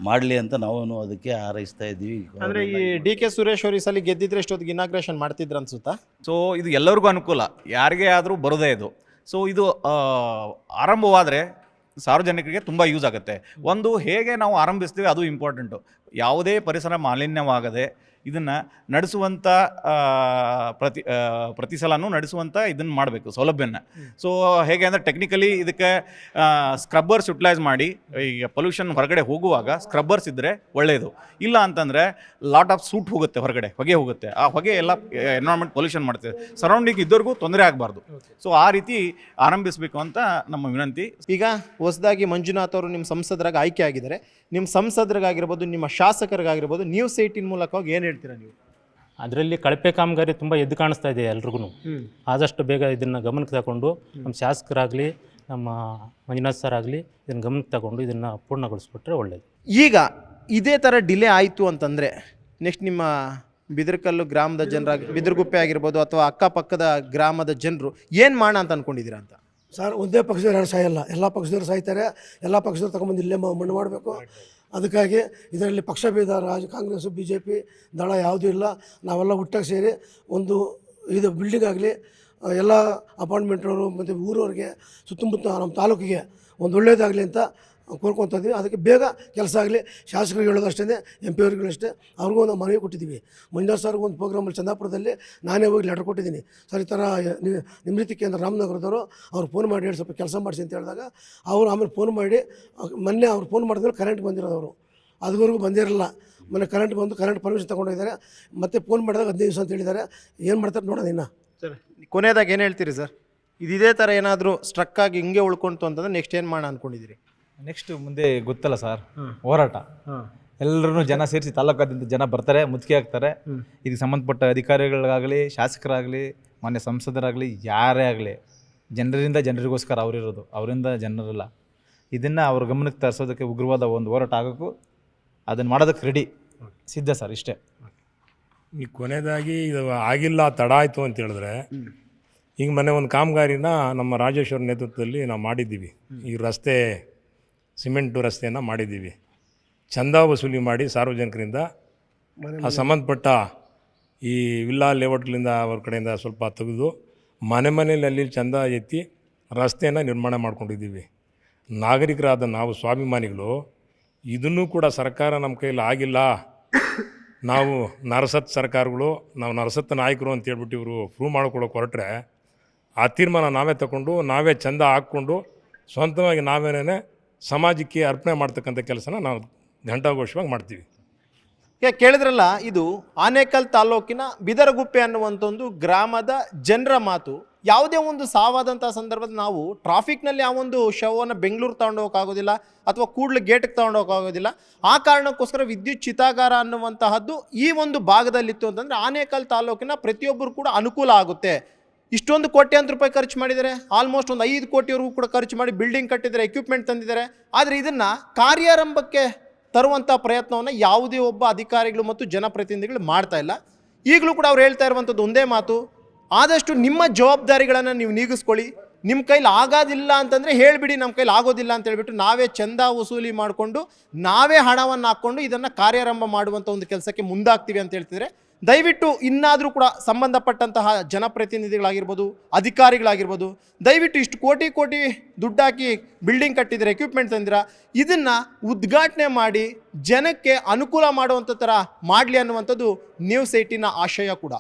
ಮಾಡಲಿ ಅಂತ ನಾವು ಅದಕ್ಕೆ ಹಾರೈಸ್ತಾ ಇದ್ದೀವಿ. ಅಂದರೆ ಈ ಡಿ ಕೆ ಸುರೇಶ್ ಅವರು ಈ ಸಲ ಗೆದ್ದಿದ್ರೆ ಇಷ್ಟೊತ್ತಿಗೆ ಇನಾಗ್ರೇಷನ್ ಮಾಡ್ತಿದ್ರು ಅನ್ಸುತ್ತಾ? ಸೊ ಇದು ಎಲ್ಲರಿಗೂ ಅನುಕೂಲ ಯಾರಿಗೇ ಆದರೂ ಬರೋದೇ ಇದು. ಸೊ ಇದು ಆರಂಭವಾದರೆ ಸಾರ್ವಜನಿಕರಿಗೆ ತುಂಬ ಯೂಸ್ ಆಗುತ್ತೆ. ಒಂದು ಹೇಗೆ ನಾವು ಆರಂಭಿಸ್ತೀವಿ ಅದು ಇಂಪಾರ್ಟೆಂಟು ಯಾವುದೇ ಪರಿಸರ ಮಾಲಿನ್ಯವಾಗದೆ ಇದನ್ನು ನಡೆಸುವಂಥ ಪ್ರತಿ ಪ್ರತಿ ಸಲನೂ ನಡೆಸುವಂಥ ಇದನ್ನು ಮಾಡಬೇಕು ಸೌಲಭ್ಯನ ಸೊ ಹೇಗೆ ಅಂದರೆ ಟೆಕ್ನಿಕಲಿ ಇದಕ್ಕೆ ಸ್ಕ್ರಬ್ಬರ್ಸ್ ಯುಟಿಲೈಸ್ ಮಾಡಿ ಈಗ ಪೊಲ್ಯೂಷನ್ ಹೊರಗಡೆ ಹೋಗುವಾಗ ಸ್ಕ್ರಬ್ಬರ್ಸ್ ಇದ್ದರೆ ಒಳ್ಳೆಯದು ಇಲ್ಲ ಅಂತಂದರೆ ಲಾಟ್ ಆಫ್ ಸೂಟ್ ಹೋಗುತ್ತೆ ಹೊರಗಡೆ ಹೊಗೆ ಹೋಗುತ್ತೆ. ಆ ಹೊಗೆ ಎಲ್ಲ ಎನ್ವೈರ್ಮೆಂಟ್ ಪೊಲ್ಯೂಷನ್ ಮಾಡ್ತದೆ. ಸರೌಂಡಿಂಗ್ ಇದ್ದವ್ರಿಗೂ ತೊಂದರೆ ಆಗಬಾರ್ದು. ಸೊ ಆ ರೀತಿ ಆರಂಭಿಸಬೇಕು ಅಂತ ನಮ್ಮ ವಿನಂತಿ. ಈಗ ಹೊಸದಾಗಿ ಮಂಜುನಾಥ್ ಅವರು ನಿಮ್ಮ ಸಂಸದರಾಗಿ ಆಯ್ಕೆ ಆಗಿದ್ದಾರೆ. ನಿಮ್ಮ ಸಂಸದರಿಗಾಗಿರ್ಬೋದು ನಿಮ್ಮ ಶಾಸಕರಿಗಾಗಿರ್ಬೋದು ನ್ಯೂಸ್ ಏಯ್ಟೀನ್ ಮೂಲಕವಾಗಿ ಏನು ಹೇಳ್ತೀರಾ ನೀವು? ಅದರಲ್ಲಿ ಕಳಪೆ ಕಾಮಗಾರಿ ತುಂಬ ಎದ್ದು ಕಾಣಿಸ್ತಾ ಇದೆ ಎಲ್ರಿಗೂ. ಆದಷ್ಟು ಬೇಗ ಇದನ್ನು ಗಮನಕ್ಕೆ ತಗೊಂಡು ನಮ್ಮ ಶಾಸಕರಾಗಲಿ ನಮ್ಮ ಮಂಜುನಾಥ್ ಸರ್ ಆಗಲಿ ಇದನ್ನು ಗಮನಕ್ಕೆ ತಗೊಂಡು ಇದನ್ನು ಪೂರ್ಣಗೊಳಿಸ್ಬಿಟ್ರೆ ಒಳ್ಳೆಯದು ಈಗ ಇದೇ ಥರ ಡಿಲೇ ಆಯಿತು ಅಂತಂದರೆ ನೆಕ್ಸ್ಟ್ ನಿಮ್ಮ ಬಿದರ್ಕಲ್ಲು ಗ್ರಾಮದ ಜನರಾಗಿ ಬಿದರ್ಗುಪ್ಪೆ ಆಗಿರ್ಬೋದು ಅಥವಾ ಅಕ್ಕಪಕ್ಕದ ಗ್ರಾಮದ ಜನರು ಏನು ಮಾಡೋಣ ಅಂತ ಅಂದ್ಕೊಂಡಿದ್ದೀರಾ ಅಂತ? ಸರ್ ಒಂದೇ ಪಕ್ಷದವ್ರು ಯಾರು ಸಾಯಲ್ಲ. ಎಲ್ಲ ಪಕ್ಷದವ್ರು ಸಾಯ್ತಾರೆ. ಎಲ್ಲ ಪಕ್ಷದವ್ರು ತಗೊಂಬಂದು ಇಲ್ಲೇ ಮಣ್ಣು ಮಾಡಬೇಕು. ಅದಕ್ಕಾಗಿ ಇದರಲ್ಲಿ ಪಕ್ಷಭೇದ, ರಾಜ ಕಾಂಗ್ರೆಸ್ಸು ಬಿ ಜೆ ಪಿ ದಳ ಯಾವುದೂ ಇಲ್ಲ. ನಾವೆಲ್ಲ ಒಟ್ಟಾಗಿ ಸೇರಿ ಒಂದು ಇದು ಬಿಲ್ಡಿಂಗ್ ಆಗಲಿ, ಎಲ್ಲ ಅಪಾರ್ಟ್ಮೆಂಟ್ನವರು ಮತ್ತು ಊರವ್ರಿಗೆ, ಸುತ್ತಮುತ್ತ ನಮ್ಮ ತಾಲೂಕಿಗೆ ಒಂದು ಒಳ್ಳೆಯದಾಗಲಿ ಅಂತ ಇದ್ದೀವಿ ಅದಕ್ಕೆ ಬೇಗ ಕೆಲಸ ಆಗಲಿ. ಶಾಸಕರಿಗೆ ಹೇಳೋದು ಅಷ್ಟೇ ಎಂ ಪಿ ಅವ್ರಿಗೂ ಅಷ್ಟೇ. ಅವ್ರಿಗೂ ಒಂದು ಮನವಿ ಕೊಟ್ಟಿದ್ದೀವಿ. ಮಂಜುನಾಥ್ ಸರ್ಗೆ ಒಂದು ಪ್ರೋಗ್ರಾಮಲ್ಲಿ ಚಂದಾಪುರದಲ್ಲಿ ನಾನೇ ಹೋಗಿ ಲೆಟರ್ ಕೊಟ್ಟಿದ್ದೀನಿ. ಸರ್, ಈ ಥರ ನಿವೃತ್ತಿ ಕೇಂದ್ರ ರಾಮನಗರದವರು ಅವ್ರು ಫೋನ್ ಮಾಡಿ ಹೇಳಿ ಸ್ವಲ್ಪ ಕೆಲಸ ಮಾಡಿಸಿ ಅಂತ ಹೇಳಿದಾಗ ಅವರು ಆಮೇಲೆ ಫೋನ್ ಮಾಡಿ, ಮೊನ್ನೆ ಅವ್ರು ಫೋನ್ ಮಾಡಿದ್ರೆ ಕರೆಂಟ್ ಬಂದಿರೋದವರು. ಅದುವರೆಗೂ ಬಂದಿರಲ್ಲ ಮೊನ್ನೆ ಕರೆಂಟ್ ಬಂದು ಕರೆಂಟ್ ಪರ್ಮಿಷನ್ ತೊಗೊಂಡಿದ್ದಾರೆ ಮತ್ತೆ ಫೋನ್ ಮಾಡಿದಾಗ ಹದಿನೈದು ದಿವಸ ಅಂತ ಹೇಳಿದ್ದಾರೆ. ಏನು ಮಾಡ್ತಾರೆ ನೋಡೋಣ ಇನ್ನು. ಸರ್, ಕೊನೆಯದಾಗ ಏನು ಹೇಳ್ತೀರಿ ಸರ್? ಇದು ಥರ ಏನಾದರೂ ಸ್ಟ್ರಕ್ ಆಗಿ ಹಿಂಗೆ ಉಳ್ಕೊಂತು ಅಂತಂದ್ರೆ ನೆಕ್ಸ್ಟ್ ಏನು ಮಾಡೋಣ ಅಂದ್ಕೊಂಡಿದ್ದೀರಿ ನೆಕ್ಸ್ಟ್ ಮುಂದೆ ಗೊತ್ತಲ್ಲ ಸರ್. ಹೋರಾಟ. ಎಲ್ಲರೂ ಜನ ಸೇರಿಸಿ ತಾಲೂಕಾದ್ಯಂತ ಜನ ಬರ್ತಾರೆ ಮುದುಕಿ ಆಗ್ತಾರೆ ಇದಕ್ಕೆ ಸಂಬಂಧಪಟ್ಟ ಅಧಿಕಾರಿಗಳಾಗಲಿ ಶಾಸಕರಾಗಲಿ ಮಾನ್ಯ ಸಂಸದರಾಗಲಿ ಯಾರೇ ಆಗಲಿ ಜನರಿಂದ ಜನರಿಗೋಸ್ಕರ ಅವರಿರೋದು ಅವರಿಂದ ಜನರಲ್ಲ. ಇದನ್ನು ಅವ್ರ ಗಮನಕ್ಕೆ ತರಿಸೋದಕ್ಕೆ ಉಗ್ರವಾದ ಒಂದು ಹೋರಾಟ ಆಗೋಕ್ಕೂ ಅದನ್ನು ಮಾಡೋದಕ್ಕೆ ರೆಡಿ ಸಿದ್ಧ ಸರ್ ಇಷ್ಟೇ. ಈ ಕೊನೆಯದಾಗಿ ಇದು ಆಗಿಲ್ಲ ತಡ ಆಯಿತು ಅಂತ ಹೇಳಿದ್ರೆ ಈಗ ಮೊನ್ನೆ ಒಂದು ಕಾಮಗಾರಿನ ನಮ್ಮ ರಾಜೇಶ್ವರ ನೇತೃತ್ವದಲ್ಲಿ ನಾವು ಮಾಡಿದ್ದೀವಿ. ಈ ರಸ್ತೆ ಸಿಮೆಂಟು ರಸ್ತೆಯನ್ನು ಮಾಡಿದ್ದೀವಿ. ಚಂದ ವಸೂಲಿ ಮಾಡಿ ಸಾರ್ವಜನಿಕರಿಂದ ಆ ಸಂಬಂಧಪಟ್ಟ ಈ ವಿಲ್ಲಾ ಲೇಔಟ್ಗಳಿಂದ ಅವ್ರ ಕಡೆಯಿಂದ ಸ್ವಲ್ಪ ತೆಗೆದು ಮನೆ ಮನೇಲಿ ಅಲ್ಲಿ ಚಂದ ಎತ್ತಿ ರಸ್ತೆಯನ್ನು ನಿರ್ಮಾಣ ಮಾಡ್ಕೊಂಡಿದ್ದೀವಿ. ನಾಗರಿಕರಾದ ನಾವು ಸ್ವಾಭಿಮಾನಿಗಳು ಇದನ್ನು ಕೂಡ ಸರ್ಕಾರ ನಮ್ಮ ಕೈಯಲ್ಲಿ ಆಗಿಲ್ಲ. ನಾವು ನರಸತ್ ಸರ್ಕಾರಗಳು ನಾವು ನರಸತ್ ನಾಯಕರು ಅಂತ ಹೇಳ್ಬಿಟ್ಟು ಇವರು ಪ್ರೂವ್ ಮಾಡ್ಕೊಳ್ಳೋಕೆ ಹೊರಟ್ರೆ ಆ ತೀರ್ಮಾನ ನಾವೇ ತಗೊಂಡು ನಾವೇ ಚಂದ ಹಾಕ್ಕೊಂಡು ಸ್ವಂತವಾಗಿ ನಾವೇನೇ ಸಮಾಜಕ್ಕೆ ಅರ್ಪಣೆ ಮಾಡ್ತಕ್ಕಂಥ ಕೆಲಸನ ನಾವು ಘಂಟಾಘೋಷವಾಗಿ ಮಾಡ್ತೀವಿ. ಈಗ ಕೇಳಿದ್ರಲ್ಲ, ಇದು ಆನೇಕಲ್ ತಾಲೂಕಿನ ಬಿದರಗುಪ್ಪೆ ಅನ್ನುವಂಥ ಒಂದು ಗ್ರಾಮದ ಜನರ ಮಾತು. ಯಾವುದೇ ಒಂದು ಸಾವಾದಂಥ ಸಂದರ್ಭದಲ್ಲಿ ನಾವು ಟ್ರಾಫಿಕ್ನಲ್ಲಿ ಆ ಒಂದು ಶವವನ್ನು ಬೆಂಗಳೂರು ತಗೊಂಡು ಹೋಗೋಕ್ಕಾಗೋದಿಲ್ಲ ಅಥವಾ ಕೂಡ್ಲು ಗೇಟ್ಗೆ ತಗೊಂಡು ಆಗೋದಿಲ್ಲ ಆ ಕಾರಣಕ್ಕೋಸ್ಕರ ವಿದ್ಯುತ್ ಚಿತಾಗಾರ ಅನ್ನುವಂತಹದ್ದು ಈ ಒಂದು ಭಾಗದಲ್ಲಿತ್ತು ಅಂತಂದರೆ ಆನೇಕಲ್ ತಾಲೂಕಿನ ಪ್ರತಿಯೊಬ್ಬರು ಕೂಡ ಅನುಕೂಲ ಆಗುತ್ತೆ. ಇಷ್ಟೊಂದು ಕೋಟ್ಯಾಂತರ ರೂಪಾಯಿ ಖರ್ಚು ಮಾಡಿದರೆ ಆಲ್ಮೋಸ್ಟ್ ಒಂದು ಐದು ಕೋಟಿವರೆಗೂ ಕೂಡ ಖರ್ಚು ಮಾಡಿ ಬಿಲ್ಡಿಂಗ್ ಕಟ್ಟಿದ್ದಾರೆ ಎಕ್ವಿಪ್ಮೆಂಟ್ ತಂದಿದ್ದಾರೆ. ಆದರೆ ಇದನ್ನು ಕಾರ್ಯಾರಂಭಕ್ಕೆ ತರುವಂಥ ಪ್ರಯತ್ನವನ್ನು ಯಾವುದೇ ಒಬ್ಬ ಅಧಿಕಾರಿಗಳು ಮತ್ತು ಜನಪ್ರತಿನಿಧಿಗಳು ಮಾಡ್ತಾ ಇಲ್ಲ. ಈಗಲೂ ಕೂಡ ಅವ್ರು ಹೇಳ್ತಾ ಇರುವಂಥದ್ದು ಒಂದೇ ಮಾತು, ಆದಷ್ಟು ನಿಮ್ಮ ಜವಾಬ್ದಾರಿಗಳನ್ನು ನೀವು ನೀಗಿಸ್ಕೊಳ್ಳಿ. ನಿಮ್ಮ ಕೈಲಿ ಆಗೋದಿಲ್ಲ ಅಂತಂದರೆ ಹೇಳಿಬಿಡಿ ನಮ್ಮ ಕೈಲಿ ಆಗೋದಿಲ್ಲ ಅಂತ ಹೇಳ್ಬಿಟ್ಟು ನಾವೇ ಚಂದ ವಸೂಲಿ ಮಾಡಿಕೊಂಡು, ನಾವೇ ಹಣವನ್ನು ಹಾಕ್ಕೊಂಡು ಇದನ್ನು ಕಾರ್ಯಾರಂಭ ಮಾಡುವಂಥ ಒಂದು ಕೆಲಸಕ್ಕೆ ಮುಂದಾಗ್ತೀವಿ ಅಂತ ಹೇಳ್ತಿದ್ರೆ ದಯವಿಟ್ಟು ಇನ್ನಾದರೂ ಕೂಡ ಸಂಬಂಧಪಟ್ಟಂತಹ ಜನಪ್ರತಿನಿಧಿಗಳಾಗಿರ್ಬೋದು, ಅಧಿಕಾರಿಗಳಾಗಿರ್ಬೋದು, ದಯವಿಟ್ಟು ಇಷ್ಟು ಕೋಟಿ ಕೋಟಿ ದುಡ್ಡಾಕಿ ಬಿಲ್ಡಿಂಗ್ ಕಟ್ಟಿದ್ರೆ ಎಕ್ವಿಪ್ಮೆಂಟ್ ತಂದಿರ ಇದನ್ನು ಉದ್ಘಾಟನೆ ಮಾಡಿ ಜನಕ್ಕೆ ಅನುಕೂಲ ಮಾಡುವಂಥ ಥರ ಮಾಡಲಿ ಅನ್ನುವಂಥದ್ದು ನ್ಯೂಸ್ ಏಯ್ಟಿನ ಆಶಯ ಕೂಡ.